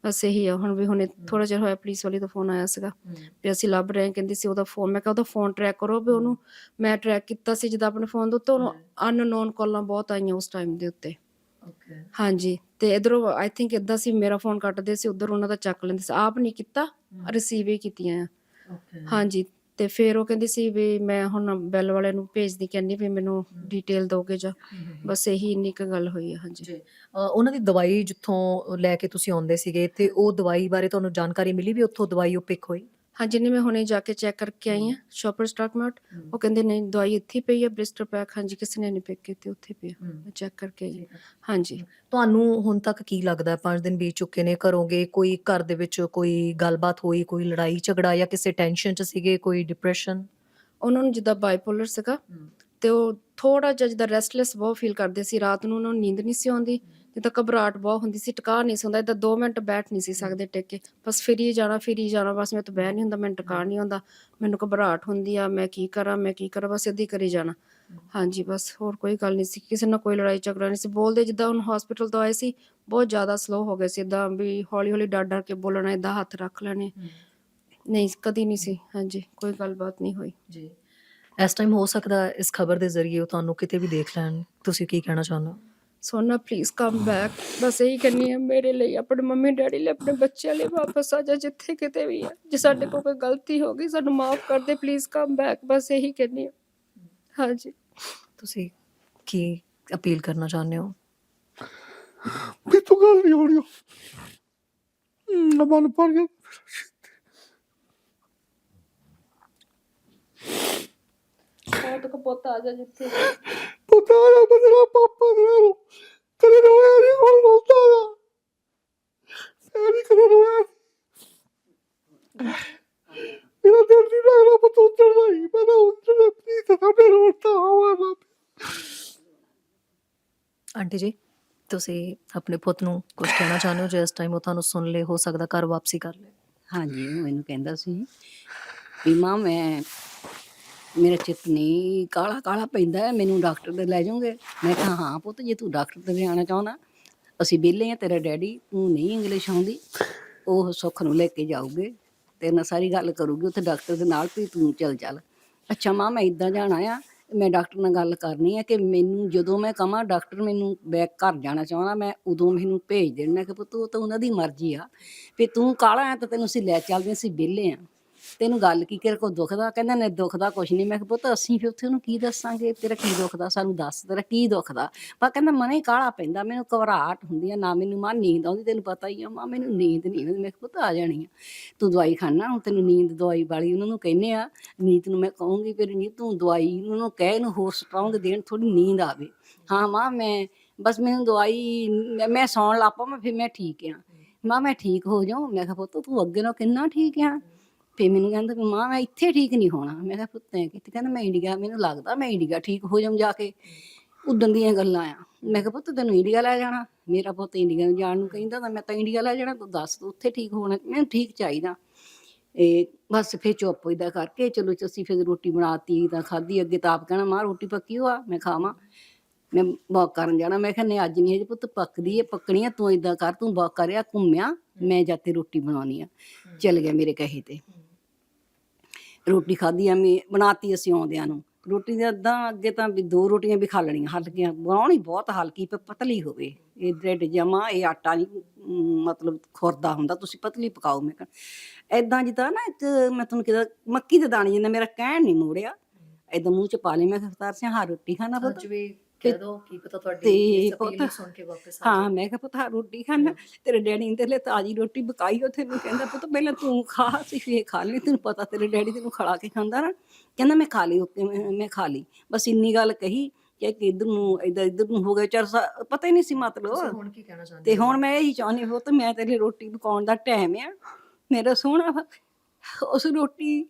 ਬਸ ਇਹੀ ਆ ਹੁਣ ਵੀ ਹੁਣੇ ਥੋੜਾ ਜਿਹਾ ਹੋਇਆ ਪੁਲਿਸ ਵਾਲੀ ਦਾ ਫੋਨ ਆਇਆ ਸੀਗਾ। ਵੀ ਅਸੀਂ ਲੱਭ ਰਹੇ ਹਾਂ ਕਹਿੰਦੀ ਸੀ ਉਹਦਾ ਫੋਨ ਮੈਂ ਕਿਹਾ ਉਹਦਾ ਫੋਨ ਟਰੈਕ ਕਰੋ ਵੀ ਉਹਨੂੰ ਮੈਂ ਟਰੈਕ ਕੀਤਾ ਸੀ ਜਦੋਂ ਆਪਣੇ ਫੋਨ ਦੇ ਉੱਤੇ ਉਹਨੂੰ ਅਨਨੋਨ ਕਾਲਾਂ ਬਹੁਤ ਆਈਆਂ ਉਸ ਟਾਈਮ ਦੇ ਉੱਤੇ। ਓਕੇ ਹਾਂਜੀ ਤੇ ਇਧਰੋਂ ਆਈ ਥਿੰਕ ਇਦਾਂ ਸੀ ਮੇਰਾ ਫੋਨ ਕੱਟਦੇ ਸੀ ਉਧਰ ਉਹਨਾਂ ਦਾ ਚੱਕ ਲੈਂਦੇ ਸੀ ਆਪ ਨਹੀਂ ਕੀਤਾ ਰਿਸੀਵ ਹੀ ਕੀਤੀਆਂ ਆ। ਓਕੇ ਹਾਂਜੀ ਤੇ ਫਿਰ ਉਹ ਕਹਿੰਦੀ ਸੀ ਵੀ ਮੈਂ ਹੁਣ ਬੈਲ ਵਾਲੇ ਨੂੰ ਭੇਜਦੀ ਕਹਿੰਦੀ ਵੀ ਮੈਨੂੰ ਡਿਟੇਲ ਦੋਗੇ ਜਾਂ ਬਸ ਇਹੀ ਇੰਨੀ ਕੁ ਗੱਲ ਹੋਈ ਹੈ ਹਾਂਜੀ। ਉਹਨਾਂ ਦੀ ਦਵਾਈ ਜਿੱਥੋਂ ਲੈ ਕੇ ਤੁਸੀਂ ਆਉਂਦੇ ਸੀਗੇ ਤੇ ਉਹ ਦਵਾਈ ਬਾਰੇ ਤੁਹਾਨੂੰ ਜਾਣਕਾਰੀ ਮਿਲੀ ਵੀ ਉੱਥੋਂ ਦਵਾਈ ਉਹ ਪਿਕ ਹੋਈ? ਹਾਂਜੀ ਨਹੀਂ ਮੈਂ ਹੁਣੇ ਜਾ ਕੇ ਚੈੱਕ ਕਰਕੇ ਆਈ ਹਾਂ ਸ਼ਾਪਰ ਸਟਾਕ ਮਾਰਟ ਉਹ ਕਹਿੰਦੇ ਨਹੀਂ ਦਵਾਈ ਇੱਥੇ ਹੀ ਪਈ ਹੈ ਬਲਿਸਟਰ ਪੈਕ ਹਾਂਜੀ ਕਿਸੇ ਨੇ ਨਹੀਂ ਪਿਕ ਕੀਤੀ ਉੱਥੇ ਪਈ ਹੈ। ਮੈਂ ਚੈੱਕ ਕਰਕੇ ਆਈ ਹਾਂ। ਹਾਂਜੀ ਤੁਹਾਨੂੰ ਹੁਣ ਤੱਕ ਕੀ ਲੱਗਦਾ 5 ਦਿਨ ਬੀਤ ਚੁੱਕੇ ਨੇ ਘਰੋਂਗੇ ਕੋਈ ਘਰ ਦੇ ਵਿੱਚ ਕੋਈ ਗੱਲਬਾਤ ਹੋਈ ਕੋਈ ਲੜਾਈ ਝਗੜਾ ਜਾਂ ਕਿਸੇ ਟੈਨਸ਼ਨ 'ਚ ਸੀਗੇ ਕੋਈ ਡਿਪਰੈਸ਼ਨ ਉਹਨਾਂ ਨੂੰ ਜਿੱਦਾਂ ਬਾਈਪੋਲਰ ਸੀਗਾ ਤੇ ਉਹ ਥੋੜਾ ਜਿਹਾ ਜਿੱਦਾਂ ਰੈਸਟਲੈਸ ਬਹੁਤ ਫੀਲ ਕਰਦੇ ਸੀ ਰਾਤ ਨੂੰ ਉਹਨਾਂ ਨੂੰ ਨੀਂਦ ਨਹੀਂ ਸੀ ਆਉਂਦੀ ਜਿੱਦਾਂ ਘਬਰਾਹਟ ਬਹੁਤ ਹੁੰਦੀ ਸੀ ਟਿਕਾ ਨਹੀਂ ਹੁੰਦਾ ਇਦਾਂ 2 ਮਿੰਟ ਬੈਠ ਨਹੀਂ ਸੀ ਸਕਦੇ ਟਿਕ ਕੇ। ਬਸ ਫਿਰੀ ਜਾਣਾ ਫਿਰੀ ਜਾਣਾ ਬਸ ਮੈਂ ਤਾਂ ਬਹਿ ਨਹੀਂ ਹੁੰਦਾ ਮੈਨੂੰ ਟਿਕਾ ਨਹੀਂ ਹੁੰਦਾ। ਮੈਨੂੰ ਘਬਰਾਹਟ ਹੁੰਦੀ ਆ ਮੈਂ ਕੀ ਕਰਾਂ ਮੈਂ ਕੀ ਕਰਾਂ ਬਸ ਹੀ ਕਰੀ ਜਾਣਾ। ਹਾਂਜੀ ਬਸ ਹੋਰ ਕੋਈ ਗੱਲ ਨਹੀਂ ਸੀ ਕਿਸੇ ਨਾਲ ਕੋਈ ਲੜਾਈ ਝਗੜਾ ਨਹੀਂ ਸੀ। ਬੋਲਦੇ ਜਿੱਦਾਂ ਹੁਣ ਹਸਪੀਟਲ ਤੋਂ ਆਏ ਸੀ ਬਹੁਤ ਜ਼ਿਆਦਾ ਸਲੋ ਹੋ ਗਏ ਸੀ ਇਦਾਂ ਵੀ ਹੌਲੀ ਹੌਲੀ ਡਰ ਡਰ ਕੇ ਬੋਲਣਾ ਇਦਾਂ ਹੱਥ ਰੱਖ ਲੈਣੇ। ਨਹੀਂ ਕਦੀ ਨਹੀਂ ਸੀ ਹਾਂਜੀ ਕੋਈ ਗੱਲਬਾਤ ਨਹੀਂ ਹੋਈ। ਜੀ। ਇਸ ਟਾਈਮ ਹੋ ਸਕਦਾ ਇਸ ਖਬਰ ਦੇ ਜ਼ਰੀਏ ਉਹ ਤੁਹਾਨੂੰ ਕਿਤੇ ਵੀ ਦੇਖ ਲੈਣ। ਤੁਸੀਂ ਕੀ ਕਹਿਣਾ ਚਾਹੁੰਦੇ ਹੋ? ਸੋਨਾ ਪਲੀਜ਼ ਕਮ ਬੈਕ ਬਸ ਇਹੀ ਕਰਨੀ ਹੈ ਮੇਰੇ ਲਈ ਆਪਣੇ ਮੰਮੀ ਡੈਡੀ ਲਈ ਆਪਣੇ ਬੱਚਿਆਂ ਲਈ ਵਾਪਸ ਆ ਜਾ ਜਿੱਥੇ ਕਿਤੇ ਵੀ ਹੈ ਜੇ ਸਾਡੇ ਕੋਲ ਕੋਈ ਗਲਤੀ ਹੋ ਗਈ ਸਾਨੂੰ ਮਾਫ ਕਰ ਦੇ ਪਲੀਜ਼ ਕਮ ਬੈਕ ਬਸ ਇਹੀ ਕਰਨੀ ਹੈ। ਹਾਂਜੀ। ਤੁਸੀਂ ਕੀ ਅਪੀਲ ਕਰਨਾ ਚਾਹੁੰਦੇ ਹੋ? ਵੀ ਤੂੰ ਗੱਲ ਨਹੀਂ ਹੋਣੀ। ਮਨ ਪਰ ਗਿਆ ਬਹੁਤ ਕਪੋਤਾ ਆ ਜਾ ਜਿੱਥੇ। ਪਤਾ ਨਾ ਬਦਲਾ ਪਾਪਾ ਦੇ ਨੂੰ ਤੇਰੇ ਰੋਇਆ ਨਹੀਂ ਹੁਣ ਰੋਤਾ ਆ ਮੈਂ ਨਹੀਂ ਕਦੇ ਰੋਇਆ ਮੇਰਾ ਦਿਲ ਨਹੀਂ ਲੱਗਦਾ ਪਤਾ ਉੱਤਰ ਨਹੀਂ ਮੈਂ ਤਾਂ ਉੱਤਰ ਪਲੀਜ਼ ਤਾਂ ਸਾਡੇ ਰੋਤਾ ਹਵਾ ਨਾ ਆਂਟੀ ਜੀ ਤੁਸੀਂ ਆਪਣੇ ਪੁੱਤ ਨੂੰ ਕੁਝ ਕਹਿਣਾ ਚਾਹੁੰਦੇ ਹੋ? ਜੇ ਇਸ ਟਾਈਮ ਉਹ ਤੁਹਾਨੂੰ ਸੁਣ ਲੇ ਹੋ ਸਕਦਾ ਘਰ ਵਾਪਸੀ ਕਰ ਲੇ ਹਾਂਜੀ ਉਹ ਮੈਨੂੰ ਕਹਿੰਦਾ ਸੀ ਵੀ ਮਾਂ ਮੈਂ ਮੇਰਾ ਚਿੱਤ ਨਹੀਂ ਕਾਲਾ ਕਾਲਾ ਪੈਂਦਾ ਹੈ, ਮੈਨੂੰ ਡਾਕਟਰ ਦੇ ਲੈ ਜਾਓਗੇ। ਮੈਂ ਕਿਹਾ ਹਾਂ ਪੁੱਤ ਜੇ ਤੂੰ ਡਾਕਟਰ ਤੇ ਜਾਣਾ ਚਾਹੁੰਦਾ ਅਸੀਂ ਵਿਹਲੇ ਆ ਤੇਰਾ ਡੈਡੀ ਤੂੰ ਨਹੀਂ ਇੰਗਲਿਸ਼ ਆਉਂਦੀ ਉਹ ਸੁੱਖ ਨੂੰ ਲੈ ਕੇ ਜਾਊਗੇ ਤੇਰੇ ਨਾਲ ਸਾਰੀ ਗੱਲ ਕਰੂਗੀ ਉੱਥੇ ਡਾਕਟਰ ਦੇ ਨਾਲ ਵੀ ਤੂੰ ਚੱਲ ਚੱਲ। ਅੱਛਾ ਮਾਂ ਮੈਂ ਇਦਾਂ ਜਾਣਾ ਆ ਮੈਂ ਡਾਕਟਰ ਨਾਲ ਗੱਲ ਕਰਨੀ ਆ ਕਿ ਮੈਨੂੰ ਜਦੋਂ ਮੈਂ ਕਹਾਂ ਡਾਕਟਰ ਮੈਨੂੰ ਬੈਕ ਘਰ ਜਾਣਾ ਚਾਹੁੰਦਾ ਮੈਂ ਉਦੋਂ ਮੈਨੂੰ ਭੇਜ ਦੇਣ। ਮੈਂ ਕਿਹਾ ਪੁੱਤ ਉਹ ਤਾਂ ਉਹਨਾਂ ਦੀ ਮਰਜ਼ੀ ਆ ਵੀ ਤੂੰ ਕਾਲਾ ਆ ਤਾਂ ਤੈਨੂੰ ਅਸੀਂ ਲੈ ਚੱਲਦੇ ਹਾਂ, ਅਸੀਂ ਵਿਹਲੇ ਆ ਤੈਨੂੰ ਗੱਲ ਕੀ ਤੇਰੇ ਕੋਲ ਦੁਖਦਾ ਕਹਿੰਦਾ ਨਹੀਂ ਦੁਖਦਾ ਕੁਛ ਨਹੀਂ। ਮੈਂ ਕਿਹਾ ਪੁੱਤ ਅਸੀਂ ਫਿਰ ਉੱਥੇ ਉਹਨੂੰ ਕੀ ਦੱਸਾਂਗੇ? ਤੇਰਾ ਕੀ ਦੁਖਦਾ ਸਾਨੂੰ ਦੱਸ ਤੇਰਾ ਕੀ ਦੁਖਦਾ ਪਰ ਕਹਿੰਦਾ ਮਨੇ ਕਾਲਾ ਪੈਂਦਾ। ਮੈਨੂੰ ਘਬਰਾਹਟ ਹੁੰਦੀ ਆ ਨਾ ਮੈਨੂੰ ਮਾਂ ਨੀਂਦ ਆਉਂਦੀ ਤੈਨੂੰ ਪਤਾ ਹੀ ਆ ਮਾਂ ਮੈਨੂੰ ਨੀਂਦ ਨਹੀਂ ਆਉਂਦੀ। ਮੈਂ ਕਿਹਾ ਪੁੱਤ ਆ ਜਾਣੀ ਆ। ਤੂੰ ਦਵਾਈ ਖਾਣਾ ਹੁਣ ਤੈਨੂੰ ਨੀਂਦ ਦਵਾਈ ਵਾਲੀ ਉਹਨਾਂ ਨੂੰ ਕਹਿੰਨੇ ਆ। ਨੀਂਦ ਨੂੰ ਮੈਂ ਕਹੂੰਗੀ ਫਿਰ ਨਹੀਂ ਤੂੰ ਦਵਾਈ ਉਹਨਾਂ ਨੂੰ ਕਹਿ ਇਹਨੂੰ ਹੋਰ ਸਟਰੋਂਗ ਦੇਣ ਥੋੜੀ ਨੀਂਦ ਆਵੇ। ਹਾਂ ਮਾਂ ਮੈਂ ਬਸ ਮੈਨੂੰ ਦਵਾਈ ਮੈਂ- ਮੈਂ ਸੌਣ ਲੱਪਾ ਮੈਂ ਫਿਰ ਮੈਂ ਠੀਕ ਆ। ਮਾਂ ਮੈਂ ਠੀਕ ਹੋ ਜਾਉਂ ਮੈਂ ਕਿਹਾ ਪੁੱਤ ਤੂੰ ਅੱਗੇ ਨਾਲੋਂ ਕਿੰਨਾ ਠੀਕ ਆ? ਫੇ ਮੈਨੂੰ ਕਹਿੰਦਾ ਵੀ ਮਾਂ, ਮੈਂ ਇੱਥੇ ਠੀਕ ਨਹੀਂ ਹੋਣਾ। ਮੈਂ ਕਿਹਾ ਪੁੱਤ ਐ ਕਿਤੇ, ਕਹਿੰਦਾ ਮੈਂ ਇੰਡੀਆ, ਮੈਨੂੰ ਲੱਗਦਾ ਮੈਂ ਇੰਡੀਆ ਠੀਕ ਹੋ ਜਾਵਾਂ ਜਾ ਕੇ। ਉਦੋਂ ਦੀਆਂ ਗੱਲਾਂ ਆ। ਮੈਂ ਕਿਹਾ ਪੁੱਤ ਤੈਨੂੰ ਇੰਡੀਆ ਲੈ ਜਾਣਾ। ਮੇਰਾ ਪੁੱਤ ਇੰਡੀਆ ਨੂੰ ਜਾਣ ਨੂੰ ਕਹਿੰਦਾ ਤਾਂ ਮੈਂ ਤਾਂ ਇੰਡੀਆ ਲੈ ਜਾਣਾ, ਤੂੰ ਦੱਸ ਤੂੰ ਉੱਥੇ ਠੀਕ ਹੋਣਾ ਮੈਨੂੰ ਠੀਕ ਚਾਹੀਦਾ। ਇਹ ਬਸ ਫੇ ਚੁੱਪ ਇਦਾਂ ਕਰਕੇ ਚਲੋ ਅਸੀਂ ਫਿਰ ਰੋਟੀ ਬਣਾਤੀ, ਤਾਂ ਖਾਧੀ, ਅੱਗੇ ਤਾਂ ਆਪ ਕਹਿਣਾ, ਮਾਂ, ਰੋਟੀ ਪੱਕੀ ਹੋਆ ਮੈਂ ਖਾਵਾਂ। ਮੈਂ ਵਾਕ ਕਰਨ ਜਾਣਾ। ਮੈਂ ਕਿਹਾ, ਨਹੀਂ, ਅੱਜ ਨਹੀਂ, ਹਜੇ ਪੁੱਤ ਪੱਕਦੀ ਏ, ਪੱਕਣੀ ਆ, ਤੂੰ ਇਦਾਂ ਕਰ, ਤੂੰ ਵਾਕ ਕਰਿਆ ਘੁੰਮਿਆ ਮੈਂ ਜਾਤੇ ਰੋਟੀ ਬਣਾਉਣੀ ਆ। ਚੱਲ ਗਿਆ ਮੇਰੇ ਕਹੇ ਤੇ। ਰੋਟੀ ਖਾਧੀ ਮੈਂ ਬਣਾਤੀ ਅਸੀਂ ਆਉਂਦਿਆਂ ਨੂੰ। ਰੋਟੀ ਦੇ ਅੱਧਾ ਅੱਗੇ ਤਾਂ ਵੀ ਦੋ ਰੋਟੀਆਂ ਵੀ ਖਾ ਲੈਣੀਆਂ ਹਲਕੀਆਂ ਬਣਾਉਣੀ ਬਹੁਤ ਹਲਕੀ ਪਰ ਪਤਲੀ ਹੋਵੇ। ਇਹ ਬ੍ਰੈਡ ਜਮਾ ਇਹ ਆਟਾ ਨਹੀਂ ਮਤਲਬ ਖੁਰਦਾ ਹੁੰਦਾ ਤੁਸੀਂ ਪਤਲੀ ਪਕਾਓ। ਮੈਂ ਕਿਹਾ ਐਦਾਂ ਜਿੱਦਾਂ ਨਾ ਇੱਕ ਮੈਂ ਤੁਹਾਨੂੰ ਕਿਹਾ ਮੱਕੀ ਦੇ ਦਾਣੇ ਜਿੰਨਾ ਮੇਰਾ ਕਹਿਣ ਨਹੀਂ ਮੋੜਿਆ ਐਦਾਂ ਮੂੰਹ ਚ ਪਾ ਲਈ ਮੈਂ ਅਵਤਾਰ ਸਿੰਘ ਹਾਂ ਰੋਟੀ ਖਾਣਾ ਵੀ ਕਹਿ ਦੋ ਕੀ ਪਤਾ ਤੁਹਾਡੀ ਪੁੱਤ- ਸੁਣ ਕੇ ਵਾਪਸ ਆ ਹਾਂ ਮੈਂ ਕਿਹਾ ਪੁੱਤ ਹਾਂ ਰੋਟੀ ਖਾਣਾ ਤੇਰੇ ਡੈਡੀ ਨੇ ਤੇਰੇ ਤਾਜੀ ਰੋਟੀ ਪਕਾਈ ਉੱਥੇ ਨੂੰ ਕਹਿੰਦਾ ਪੁੱਤ ਪਹਿਲਾਂ ਤੂੰ ਖਾ ਸੀ ਫੇਰ ਖਾ ਲਈ ਤੈਨੂੰ ਪਤਾ ਤੇਰੇ ਡੈਡੀ ਤੈਨੂੰ ਖੜਾ ਕੇ ਖਾਂਦਾ ਨਾ। ਕਹਿੰਦਾ ਮੈਂ ਖਾ ਲਈ ਓਕੇ ਮੈਂ ਖਾ ਲਈ। ਬਸ ਇੰਨੀ ਗੱਲ ਕਹੀ ਕਿ ਇਧਰ ਨੂੰ ਇਧਰ ਇਧਰ ਨੂੰ ਹੋ ਗਿਆ ਚਰਸਾ ਪਤਾ ਹੀ ਨਹੀਂ ਸੀ ਮਤਲਬ। ਹੁਣ ਕੀ ਕਹਿਣਾ ਚਾਹੁੰਦੇ ਤੇ ਹੁਣ ਮੈਂ ਇਹੀ ਚਾਹੁੰਦੀ ਹਾਂ ਪੁੱਤ ਮੈਂ ਤੇਰੇ ਰੋਟੀ ਪਕਾਉਣ ਦਾ ਟਾਈਮ ਆ ਮੇਰਾ ਸੋਹਣਾ। ਉਸ ਰੋਟੀ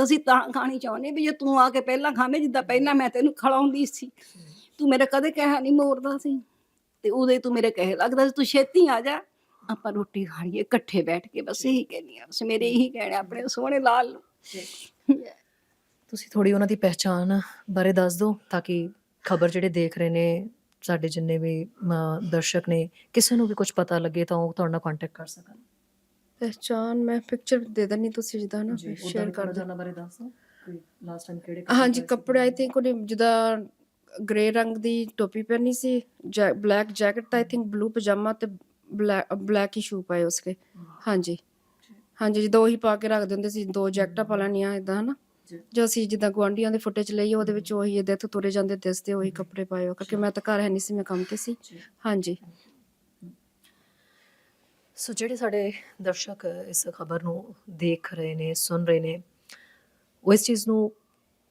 ਤੁਸੀਂ ਤਾਂ ਖਾਣੀ ਚਾਹੁੰਦੇ ਵੀ ਜੇ ਤੂੰ ਆ ਕੇ ਪਹਿਲਾਂ ਖਾਵੇਂ ਜਿੱਦਾਂ ਪਹਿਲਾਂ ਮੈਂ ਤੈਨੂੰ ਖਿਲਾਉਂਦੀ ਸੀ। ਤੂੰ ਮੇਰੇ ਕਦੇ ਕਹਿਆ ਨਹੀਂ ਮੋੜਦਾ ਸੀ। ਤੇ ਉਹਦੇ ਤੂੰ ਮੇਰੇ ਕਹੇ ਲੱਗਦਾ ਸੀ ਤੂੰ ਛੇਤੀ ਆ ਜਾ। ਆਪਾਂ ਰੋਟੀ ਖਾਣੀਏ ਇਕੱਠੇ ਬੈਠ ਕੇ ਬਸ ਇਹੀ ਕਹਿੰਦੀ ਆ। ਬਸ ਮੇਰੇ ਇਹੀ ਕਹਿਣਾ ਆਪਣੇ ਸੋਹਣੇ ਲਾਲ ਨੂੰ। ਤੁਸੀਂ ਥੋੜੀ ਉਹਨਾਂ ਦੀ ਪਹਿਚਾਣ ਬਾਰੇ ਦੱਸ ਦਿਓ ਤਾਂ ਕਿ ਖਬਰ ਜਿਹੜੇ ਦੇਖ ਰਹੇ ਨੇ ਸਾਡੇ ਜਿੰਨੇ ਵੀ ਅਮ, ਦਰਸ਼ਕ ਨੇ ਕਿਸੇ ਨੂੰ ਵੀ ਕੁਝ ਪਤਾ ਲੱਗੇ ਤਾਂ ਉਹ ਤੁਹਾਡੇ ਨਾਲ ਕੰਟੈਕਟ ਕਰ ਸਕਣ। ਪਹਿਚਾਨ ਮੈਂ ਪਿਕਚਰ ਦੇ ਦਿੰਨੀ ਤੁਸੀਂ ਜਿੱਦਾਂ ਨਾ ਸ਼ੇਅਰ ਕਰ ਦਿਓ। ਉਹਨਾਂ ਬਾਰੇ ਦੱਸ ਲਾਸਟ ਟਾਈਮ ਕਿਹੜੇ ਹਾਂਜੀ ਕੱਪੜੇ ਆਈ ਥਿੰਕ ਉਹਨੇ ਜਿੱਦਾਂ ਗ੍ਰੇ ਰੰਗ ਦੀ ਟੋਪੀ ਪਹਿਨੀ ਸੀ black jacket I think blue pyjama ਤੇ ਬਲੈਕ ਹੀ ਸ਼ੂ ਪਾਏ ਉਸਕੇ। ਹਾਂਜੀ। ਹਾਂਜੀ ਜਿੱਦਾਂ ਉਹੀ ਪਾ ਕੇ ਰੱਖਦੇ ਹੁੰਦੇ ਸੀ ਦੋ ਜੈਕਟਾਂ ਪਾ ਲੈਣੀਆਂ ਇਦਾਂ ਹਨਾ। ਜੀ। ਅਸੀਂ ਜਿੱਦਾਂ ਗੁਆਂਢੀਆਂ ਦੇ ਫੁਟੇਜ ਲਈ ਉਹਦੇ ਵਿੱਚ ਉਹੀ ਇਦਾਂ ਇੱਥੋਂ ਤੁਰੇ ਜਾਂਦੇ ਦਿਸਦੇ ਉਹੀ ਕੱਪੜੇ ਪਾਏ ਹੋ ਕਿਉਂਕਿ ਮੈਂ ਤਾਂ ਘਰ ਹੈ ਨਹੀਂ ਸੀ ਮੈਂ ਕੰਮ ਤੇ ਸੀ। ਹਾਂਜੀ। ਸੋ ਜਿਹੜੇ ਸਾਡੇ ਦਰਸ਼ਕ ਇਸ ਖਬਰ ਨੂੰ ਦੇਖ ਰਹੇ ਨੇ, ਸੁਣ ਰਹੇ ਨੇ, ਉਹ ਇਸ ਚੀਜ਼ ਨੂੰ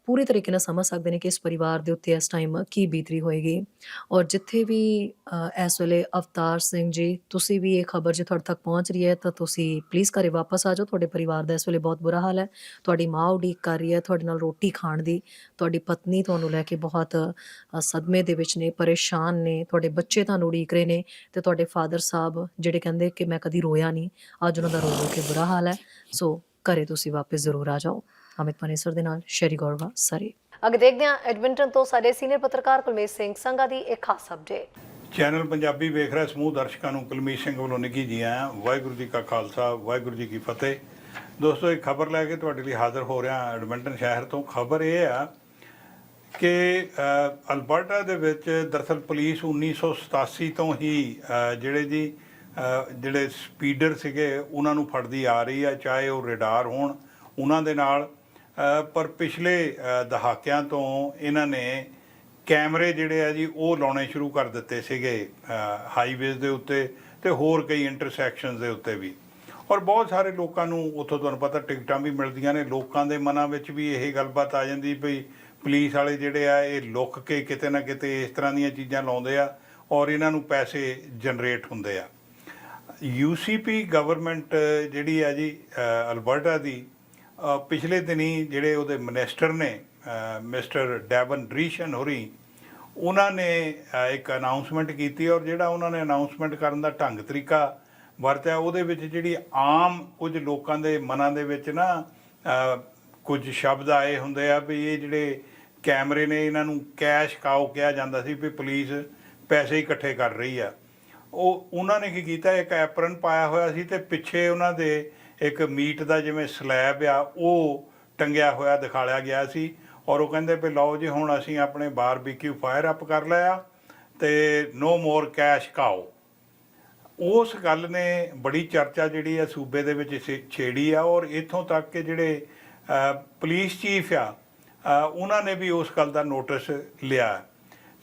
ਪੂਰੀ ਤਰੀਕੇ ਨਾਲ ਸਮਝ ਸਕਦੇ ਨੇ ਕਿ ਇਸ ਪਰਿਵਾਰ ਦੇ ਉੱਤੇ ਇਸ ਟਾਈਮ ਕੀ ਬੀਤਰੀ ਹੋਏਗੀ। ਔਰ ਜਿੱਥੇ ਵੀ ਇਸ ਵੇਲੇ ਅਵਤਾਰ ਸਿੰਘ ਜੀ, ਤੁਸੀਂ ਵੀ ਇਹ ਖਬਰ ਜੇ ਤੁਹਾਡੇ ਤੱਕ ਪਹੁੰਚ ਰਹੀ ਹੈ, ਤਾਂ ਤੁਸੀਂ ਪਲੀਜ਼ ਘਰੇ ਵਾਪਸ ਆ ਜਾਓ। ਤੁਹਾਡੇ ਪਰਿਵਾਰ ਦਾ ਇਸ ਵੇਲੇ ਬਹੁਤ ਬੁਰਾ ਹਾਲ ਹੈ। ਤੁਹਾਡੀ ਮਾਂ ਉਡੀਕ ਕਰ ਰਹੀ ਹੈ ਤੁਹਾਡੇ ਨਾਲ ਰੋਟੀ ਖਾਣ ਦੀ। ਤੁਹਾਡੀ ਪਤਨੀ ਤੁਹਾਨੂੰ ਲੈ ਕੇ ਬਹੁਤ ਸਦਮੇ ਦੇ ਵਿੱਚ ਨੇ, ਪਰੇਸ਼ਾਨ ਨੇ, ਤੁਹਾਡੇ ਬੱਚੇ ਤੁਹਾਨੂੰ ਉਡੀਕ ਰਹੇ ਨੇ ਤੇ ਤੁਹਾਡੇ ਫਾਦਰ ਸਾਹਿਬ ਜਿਹੜੇ ਕਹਿੰਦੇ ਕਿ ਮੈਂ ਕਦੀ ਰੋਇਆ ਨਹੀਂ, ਅੱਜ ਉਹਨਾਂ ਦਾ ਰੋ ਰੋ ਕੇ ਬੁਰਾ ਹਾਲ ਹੈ। ਸੋ ਘਰੇ ਤੁਸੀਂ ਵਾਪਸ ਜ਼ਰੂਰ ਆ ਜਾਓ। ਅਮਿਤ ਪਨੇਸਰ ਦੇ ਨਾਲ ਸ਼ੈਰੀ ਗੌਰਵਾ ਸਰੀ ਅੱਗੇ ਦੇਖਦੇ ਹਾਂ ਐਡਮਿੰਟਨ ਤੋਂ ਸਾਡੇ ਸੀਨੀਅਰ ਪੱਤਰਕਾਰ ਕੁਲਮੇਸ਼ ਸਿੰਘ ਸੰਘਾ ਦੀ ਇੱਕ ਖਾਸ ਅਪਡੇਟ ਚੈਨਲ ਪੰਜਾਬੀ ਵੇਖ ਰਹੇ ਸਮੂਹ ਦਰਸ਼ਕਾਂ ਨੂੰ ਕੁਲਮੀਤ ਸਿੰਘ ਵੱਲੋਂ ਨਿੱਘੀ ਜੀ ਆਇਆਂ। ਵਾਹਿਗੁਰੂ ਜੀ ਕਾ ਖਾਲਸਾ ਵਾਹਿਗੁਰੂ ਜੀ ਕੀ ਫਤਿਹ। ਦੋਸਤੋ ਇੱਕ ਖਬਰ ਲੈ ਕੇ ਤੁਹਾਡੇ ਲਈ ਹਾਜ਼ਰ ਹੋ ਰਿਹਾ ਐਡਮਿੰਟਨ ਸ਼ਹਿਰ ਤੋਂ। ਖਬਰ ਇਹ ਆ ਕਿ ਅ, ਅਲਬਰਟਾ ਦੇ ਵਿੱਚ ਦਰਅਸਲ ਪੁਲਿਸ 1987 ਤੋਂ ਹੀ ਅ, ਜਿਹੜੇ ਜੀ ਅ, ਜਿਹੜੇ ਸਪੀਡਰ ਸੀਗੇ ਉਹਨਾਂ ਨੂੰ ਫੜਦੀ ਆ ਰਹੀ ਆ ਚਾਹੇ ਉਹ ਰਡਾਰ ਹੋਣ ਉਹਨਾਂ ਦੇ ਨਾਲ ਪਰ ਪਿਛਲੇ ਦਹਾਕਿਆਂ ਤੋਂ ਇਹਨਾਂ ਨੇ ਕੈਮਰੇ ਜਿਹੜੇ ਆ ਜੀ, ਉਹ ਲਾਉਣੇ ਸ਼ੁਰੂ ਕਰ ਦਿੱਤੇ ਸੀਗੇ ਹਾਈਵੇਜ਼ ਦੇ ਉੱਤੇ ਤੇ ਹੋਰ ਕਈ ਇੰਟਰਸੈਕਸ਼ਨਸ ਦੇ ਉੱਤੇ ਵੀ। ਔਰ ਬਹੁਤ ਸਾਰੇ ਲੋਕਾਂ ਨੂੰ ਉੱਥੋਂ ਤੁਹਾਨੂੰ ਪਤਾ ਟਿਕਟਾਂ ਵੀ ਮਿਲਦੀਆਂ ਨੇ, ਲੋਕਾਂ ਦੇ ਮਨਾਂ ਵਿੱਚ ਵੀ ਇਹ ਗੱਲਬਾਤ ਆ ਜਾਂਦੀ ਭਈ ਪੁਲਿਸ ਵਾਲੇ ਜਿਹੜੇ ਆ, ਇਹ ਲੁੱਕ ਕੇ ਕਿਤੇ ਨਾ ਕਿਤੇ ਇਸ ਤਰ੍ਹਾਂ ਦੀਆਂ ਚੀਜ਼ਾਂ ਲਾਉਂਦੇ ਆ ਔਰ ਇਹਨਾਂ ਨੂੰ ਪੈਸੇ ਜਨਰੇਟ ਹੁੰਦੇ ਆ। ਯੂਸੀਪੀ ਗਵਰਨਮੈਂਟ ਜਿਹੜੀ ਆ ਜੀ ਅਲਬਰਟਾ ਦੀ ਪਿਛਲੇ ਦਿਨੀ ਜਿਹੜੇ ਉਹਦੇ ਮਿਨਿਸਟਰ ਨੇ ਮਿਸਟਰ ਡੈਵਨ ਰੀਸ਼ਨ ਹੋਰੀ, ਉਹਨਾਂ ਨੇ ਇੱਕ ਅਨਾਉਂਸਮੈਂਟ ਕੀਤੀ ਔਰ ਜਿਹੜਾ ਉਹਨਾਂ ਨੇ ਅਨਾਉਂਸਮੈਂਟ ਕਰਨ ਦਾ ਢੰਗ ਤਰੀਕਾ ਵਰਤਿਆ, ਉਹਦੇ ਵਿੱਚ ਜਿਹੜੀ ਆਮ ਕੁਝ ਲੋਕਾਂ ਦੇ ਮਨਾਂ ਦੇ ਵਿੱਚ ਨਾ ਕੁਝ ਸ਼ਬਦ ਆਏ ਹੁੰਦੇ ਆ ਵੀ ਇਹ ਜਿਹੜੇ ਕੈਮਰੇ ਨੇ, ਇਹਨਾਂ ਨੂੰ ਕੈਸ਼ ਕਾਓ ਕਿਹਾ ਜਾਂਦਾ ਸੀ ਵੀ ਪੁਲਿਸ ਪੈਸੇ ਇਕੱਠੇ ਕਰ ਰਹੀ ਆ। ਉਹ, ਉਹਨਾਂ ਨੇ ਕੀ ਕੀਤਾ, ਇੱਕ ਐਪਰਨ ਪਾਇਆ ਹੋਇਆ ਸੀ ਤੇ ਪਿੱਛੇ ਉਹਨਾਂ ਦੇ ਇੱਕ ਮੀਟ ਦਾ ਜਿਵੇਂ ਸਲੈਬ ਆ ਉਹ ਟੰਗਿਆ ਹੋਇਆ ਦਿਖਾਲਿਆ ਗਿਆ ਸੀ ਔਰ ਉਹ ਕਹਿੰਦੇ ਵੀ ਲਓ ਜੀ ਹੁਣ ਅਸੀਂ ਆਪਣੇ ਬਾਰਬੀਕਿਊ ਫਾਇਰ ਅਪ ਕਰ ਲਿਆ ਤੇ ਨੋ ਮੋਰ ਕੈਸ਼ ਕਾਓ। ਉਸ ਗੱਲ ਨੇ ਬੜੀ ਚਰਚਾ ਜਿਹੜੀ ਆ ਸੂਬੇ ਦੇ ਵਿੱਚ ਛੇ- ਛੇੜੀ ਆ ਔਰ ਇਥੋਂ ਤੱਕ ਕਿ ਜਿਹੜੇ ਅ, ਪੁਲਿਸ ਚੀਫ ਆ ਉਹਨਾਂ ਨੇ ਵੀ ਉਸ ਗੱਲ ਦਾ ਨੋਟਿਸ ਲਿਆ।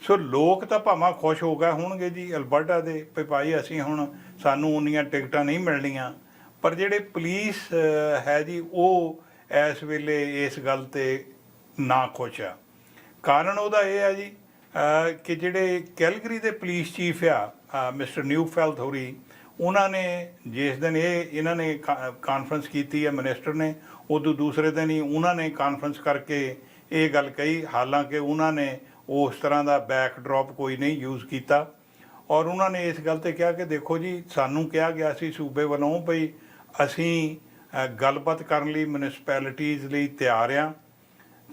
ਸੋ ਲੋਕ ਤਾਂ ਭਾਵੇਂ ਖੁਸ਼ ਹੋ ਗਏ ਹੋਣਗੇ ਜੀ ਅਲਬਰਟਾ ਦੇ ਵੀ ਭਾਈ ਅਸੀਂ ਹੁਣ ਸਾਨੂੰ ਉਨੀਆਂ ਟਿਕਟਾਂ ਨਹੀਂ ਮਿਲਣੀਆਂ। ਪਰ ਜਿਹੜੇ ਪੁਲਿਸ ਹੈ ਜੀ, ਉਹ ਇਸ ਵੇਲੇ ਇਸ ਗੱਲ ਤੇ ਨਾ ਖੁਸ਼ ਆ। ਕਾਰਨ ਉਹਦਾ ਇਹ ਹੈ ਜੀ ਕਿ ਜਿਹੜੇ ਕੈਲਗਰੀ ਦੇ ਪੁਲਿਸ ਚੀਫ ਆ ਮਿਸਟਰ ਨਿਊਫੈਲਥ ਹੋਰੀ ਉਹਨਾਂ ਨੇ ਜਿਸ ਦਿਨ ਇਹ, ਇਹਨਾਂ ਨੇ ਕਾਨਫਰੰਸ ਕੀਤੀ ਹੈ ਮਿਨਿਸਟਰ ਨੇ, ਉਦੋਂ ਦੂਸਰੇ ਦਿਨ ਹੀ ਉਹਨਾਂ ਨੇ ਕਾਨਫਰੰਸ ਕਰਕੇ ਇਹ ਗੱਲ ਕਹੀ। ਹਾਲਾਂਕਿ ਉਹਨਾਂ ਨੇ ਉਸ ਤਰ੍ਹਾਂ ਦਾ ਬੈਕ ਕੋਈ ਨਹੀਂ ਯੂਜ਼ ਕੀਤਾ। ਔਰ ਉਹਨਾਂ ਨੇ ਇਸ ਗੱਲ ਤੇ ਕਿਹਾ ਕਿ ਦੇਖੋ ਜੀ, ਸਾਨੂੰ ਕਿਹਾ ਗਿਆ ਸੀ ਸੂਬੇ ਵੱਲੋਂ ਭਈ ਅਸੀਂ ਗੱਲਬਾਤ ਕਰਨ ਲਈ ਮਿਊਨਿਸਪੈਲਿਟੀਜ਼ ਲਈ ਤਿਆਰ ਆ।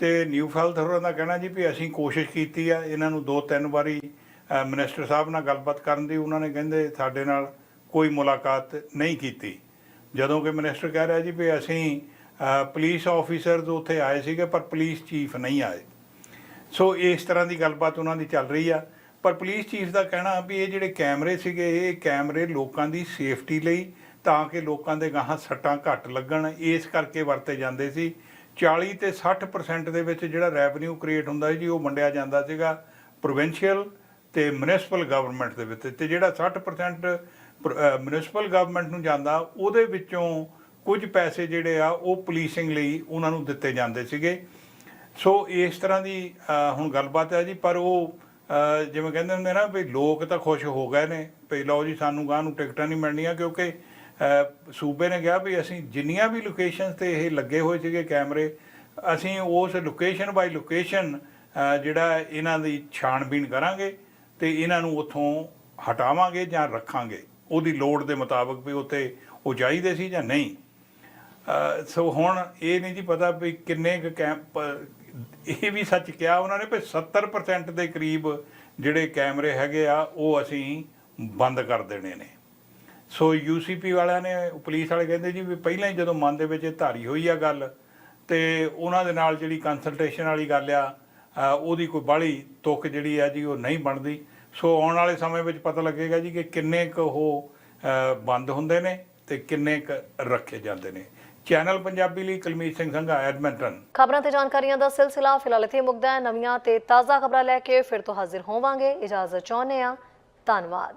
ਤੇ ਨਿਊ ਹੈਲਥ ਦਾ ਕਹਿਣਾ ਜੀ ਵੀ ਅਸੀਂ ਕੋਸ਼ਿਸ਼ ਕੀਤੀ ਆ ਇਹਨਾਂ ਨੂੰ ਦੋ ਤਿੰਨ ਵਾਰੀ ਅ, ਮਿਨਿਸਟਰ ਸਾਹਿਬ ਨਾਲ ਗੱਲਬਾਤ ਕਰਨ ਦੀ। ਉਹਨਾਂ ਨੇ ਕਹਿੰਦੇ ਸਾਡੇ ਨਾਲ ਕੋਈ ਮੁਲਾਕਾਤ ਨਹੀਂ ਕੀਤੀ। ਜਦੋਂ ਕਿ ਮਿਨਿਸਟਰ ਕਹਿ ਰਿਹਾ ਜੀ ਵੀ ਅਸੀਂ ਅ, ਪੁਲਿਸ ਆਫੀਸਰਸ ਉੱਥੇ ਆਏ ਸੀਗੇ ਪਰ ਪੁਲਿਸ ਚੀਫ ਨਹੀਂ ਆਏ। ਸੋ ਇਸ ਤਰ੍ਹਾਂ ਦੀ ਗੱਲਬਾਤ ਉਹਨਾਂ ਦੀ ਚੱਲ ਰਹੀ ਆ। ਪਰ ਪੁਲਿਸ ਚੀਫ ਦਾ ਕਹਿਣਾ ਵੀ ਇਹ ਜਿਹੜੇ ਕੈਮਰੇ ਸੀਗੇ ਇਹ ਕੈਮਰੇ ਲੋਕਾਂ ਦੀ ਸੇਫਟੀ ਲਈ ਤਾਂ ਕਿ ਲੋਕਾਂ ਦੇ ਗਾਹਾਂ ਸੱਟਾਂ ਘੱਟ ਲੱਗਣ। ਇਸ ਕਰਕੇ ਵਰਤੇ ਜਾਂਦੇ ਸੀ। 40 ਤੇ 60% ਦੇ ਵਿੱਚ ਜਿਹੜਾ ਰੈਵਨਿਊ ਕ੍ਰੀਏਟ ਹੁੰਦਾ ਸੀ ਜੀ, ਉਹ ਵੰਡਿਆ ਜਾਂਦਾ ਸੀਗਾ ਪ੍ਰੋਵਿੰਸ਼ੀਅਲ ਤੇ ਮਿਊਨਿਸਪਲ ਗਵਰਨਮੈਂਟ ਦੇ ਵਿੱਚ। ਤੇ ਜਿਹੜਾ 60% ਮਿਊਨਿਸਪਲ ਗਵਰਨਮੈਂਟ ਨੂੰ ਜਾਂਦਾ, ਉਹਦੇ ਵਿੱਚੋਂ ਕੁਝ ਪੈਸੇ ਜਿਹੜੇ ਆ, ਉਹ ਪੁਲਿਸਿੰਗ ਲਈ ਉਹਨਾਂ ਨੂੰ ਦਿੱਤੇ ਜਾਂਦੇ ਸੀਗੇ। ਸੋ ਇਸ ਤਰ੍ਹਾਂ ਦੀ ਹੁਣ ਗੱਲਬਾਤ ਹੈ ਜੀ, ਪਰ ਉਹ ਜਿਵੇਂ ਕਹਿੰਦੇ ਹੁੰਦੇ ਨਾ ਵੀ ਲੋਕ ਤਾਂ ਖੁਸ਼ ਹੋ ਗਏ ਨੇ। ਵੀ ਲਓ ਜੀ, ਸਾਨੂੰ ਗਾਂ ਨੂੰ ਟਿਕਟਾਂ ਨਹੀਂ ਮਿਲਣੀਆਂ ਕਿਉਂਕਿ ਸੂਬੇ ਨੇ ਕਿਹਾ ਵੀ ਅਸੀਂ ਜਿੰਨੀਆਂ ਵੀ ਲੋਕੇਸ਼ਨਸ ਤੇ ਇਹ ਲੱਗੇ ਹੋਏ ਸੀਗੇ ਕੈਮਰੇ, ਅਸੀਂ ਉਸ ਲੋਕੇਸ਼ਨ ਬਾਈ ਲੋਕੇਸ਼ਨ ਜਿਹੜਾ ਇਹਨਾਂ ਦੀ ਛਾਣਬੀਣ ਕਰਾਂਗੇ ਤੇ ਇਹਨਾਂ ਨੂੰ ਉੱਥੋਂ ਹਟਾਵਾਂਗੇ ਜਾਂ ਰੱਖਾਂਗੇ। ਉਹਦੀ ਲੋੜ ਦੇ ਮੁਤਾਬਕ ਵੀ ਉੱਥੇ ਉਹ ਚਾਹੀਦੇ ਸੀ ਜਾਂ ਨਹੀਂ। ਸੋ ਹੁਣ ਇਹ ਨਹੀਂ ਜੀ ਪਤਾ ਵੀ ਕਿੰਨੇ ਕੁ ਕੈਂਪ ਇਹ ਵੀ ਸੱਚ ਕਿਹਾ ਉਹਨਾਂ ਨੇ ਵੀ 70% ਦੇ ਕਰੀਬ ਜਿਹੜੇ ਕੈਮਰੇ ਹੈਗੇ ਆ, ਉਹ ਅਸੀਂ ਬੰਦ ਕਰ ਦੇਣੇ ਨੇ। ਸੋ ਯੂਸੀਪੀ ਵਾਲਿਆਂ ਨੇ ਪੁਲਿਸ ਵਾਲੇ ਕਹਿੰਦੇ ਜੀ ਵੀ ਪਹਿਲਾਂ ਹੀ ਜਦੋਂ ਮਨ ਦੇ ਵਿੱਚ ਇਹ ਧਾਰੀ ਹੋਈ ਆ ਗੱਲ, ਤੇ ਉਹਨਾਂ ਦੇ ਨਾਲ ਜਿਹੜੀ ਕੰਸਲਟੇਸ਼ਨ ਵਾਲੀ ਗੱਲ ਆ ਉਹਦੀ ਕੋਈ ਬਾਹਲੀ ਤੁਕ ਜਿਹੜੀ ਆ ਜੀ ਉਹ ਨਹੀਂ ਬਣਦੀ। ਸੋ ਆਉਣ ਵਾਲੇ ਸਮੇਂ ਵਿੱਚ ਪਤਾ ਲੱਗੇਗਾ ਜੀ ਕਿ ਕਿੰਨੇ ਕੁ ਉਹ ਬੰਦ ਹੁੰਦੇ ਨੇ ਤੇ ਕਿੰਨੇ ਕੁ ਰੱਖੇ ਜਾਂਦੇ ਨੇ। ਚੈਨਲ ਪੰਜਾਬੀ ਲਈ ਕੁਲਮੀਤ ਸਿੰਘ ਸੰਘਾ ਐਡਮਿੰਟਨ ਖਬਰਾਂ ਤੇ ਜਾਣਕਾਰੀਆਂ ਦਾ ਸਿਲਸਿਲਾ ਫਿਲਹਾਲ ਇੱਥੇ ਮੁੱਕਦਾ ਹੈ। ਨਵੀਆਂ ਤੇ ਤਾਜ਼ਾ ਖਬਰਾਂ ਲੈ ਕੇ ਫਿਰ ਤੋਂ ਹਾਜ਼ਰ ਹੋਵਾਂਗੇ। ਇਜਾਜ਼ਤ ਚਾਹੁੰਦੇ ਆ ਧੰਨਵਾਦ।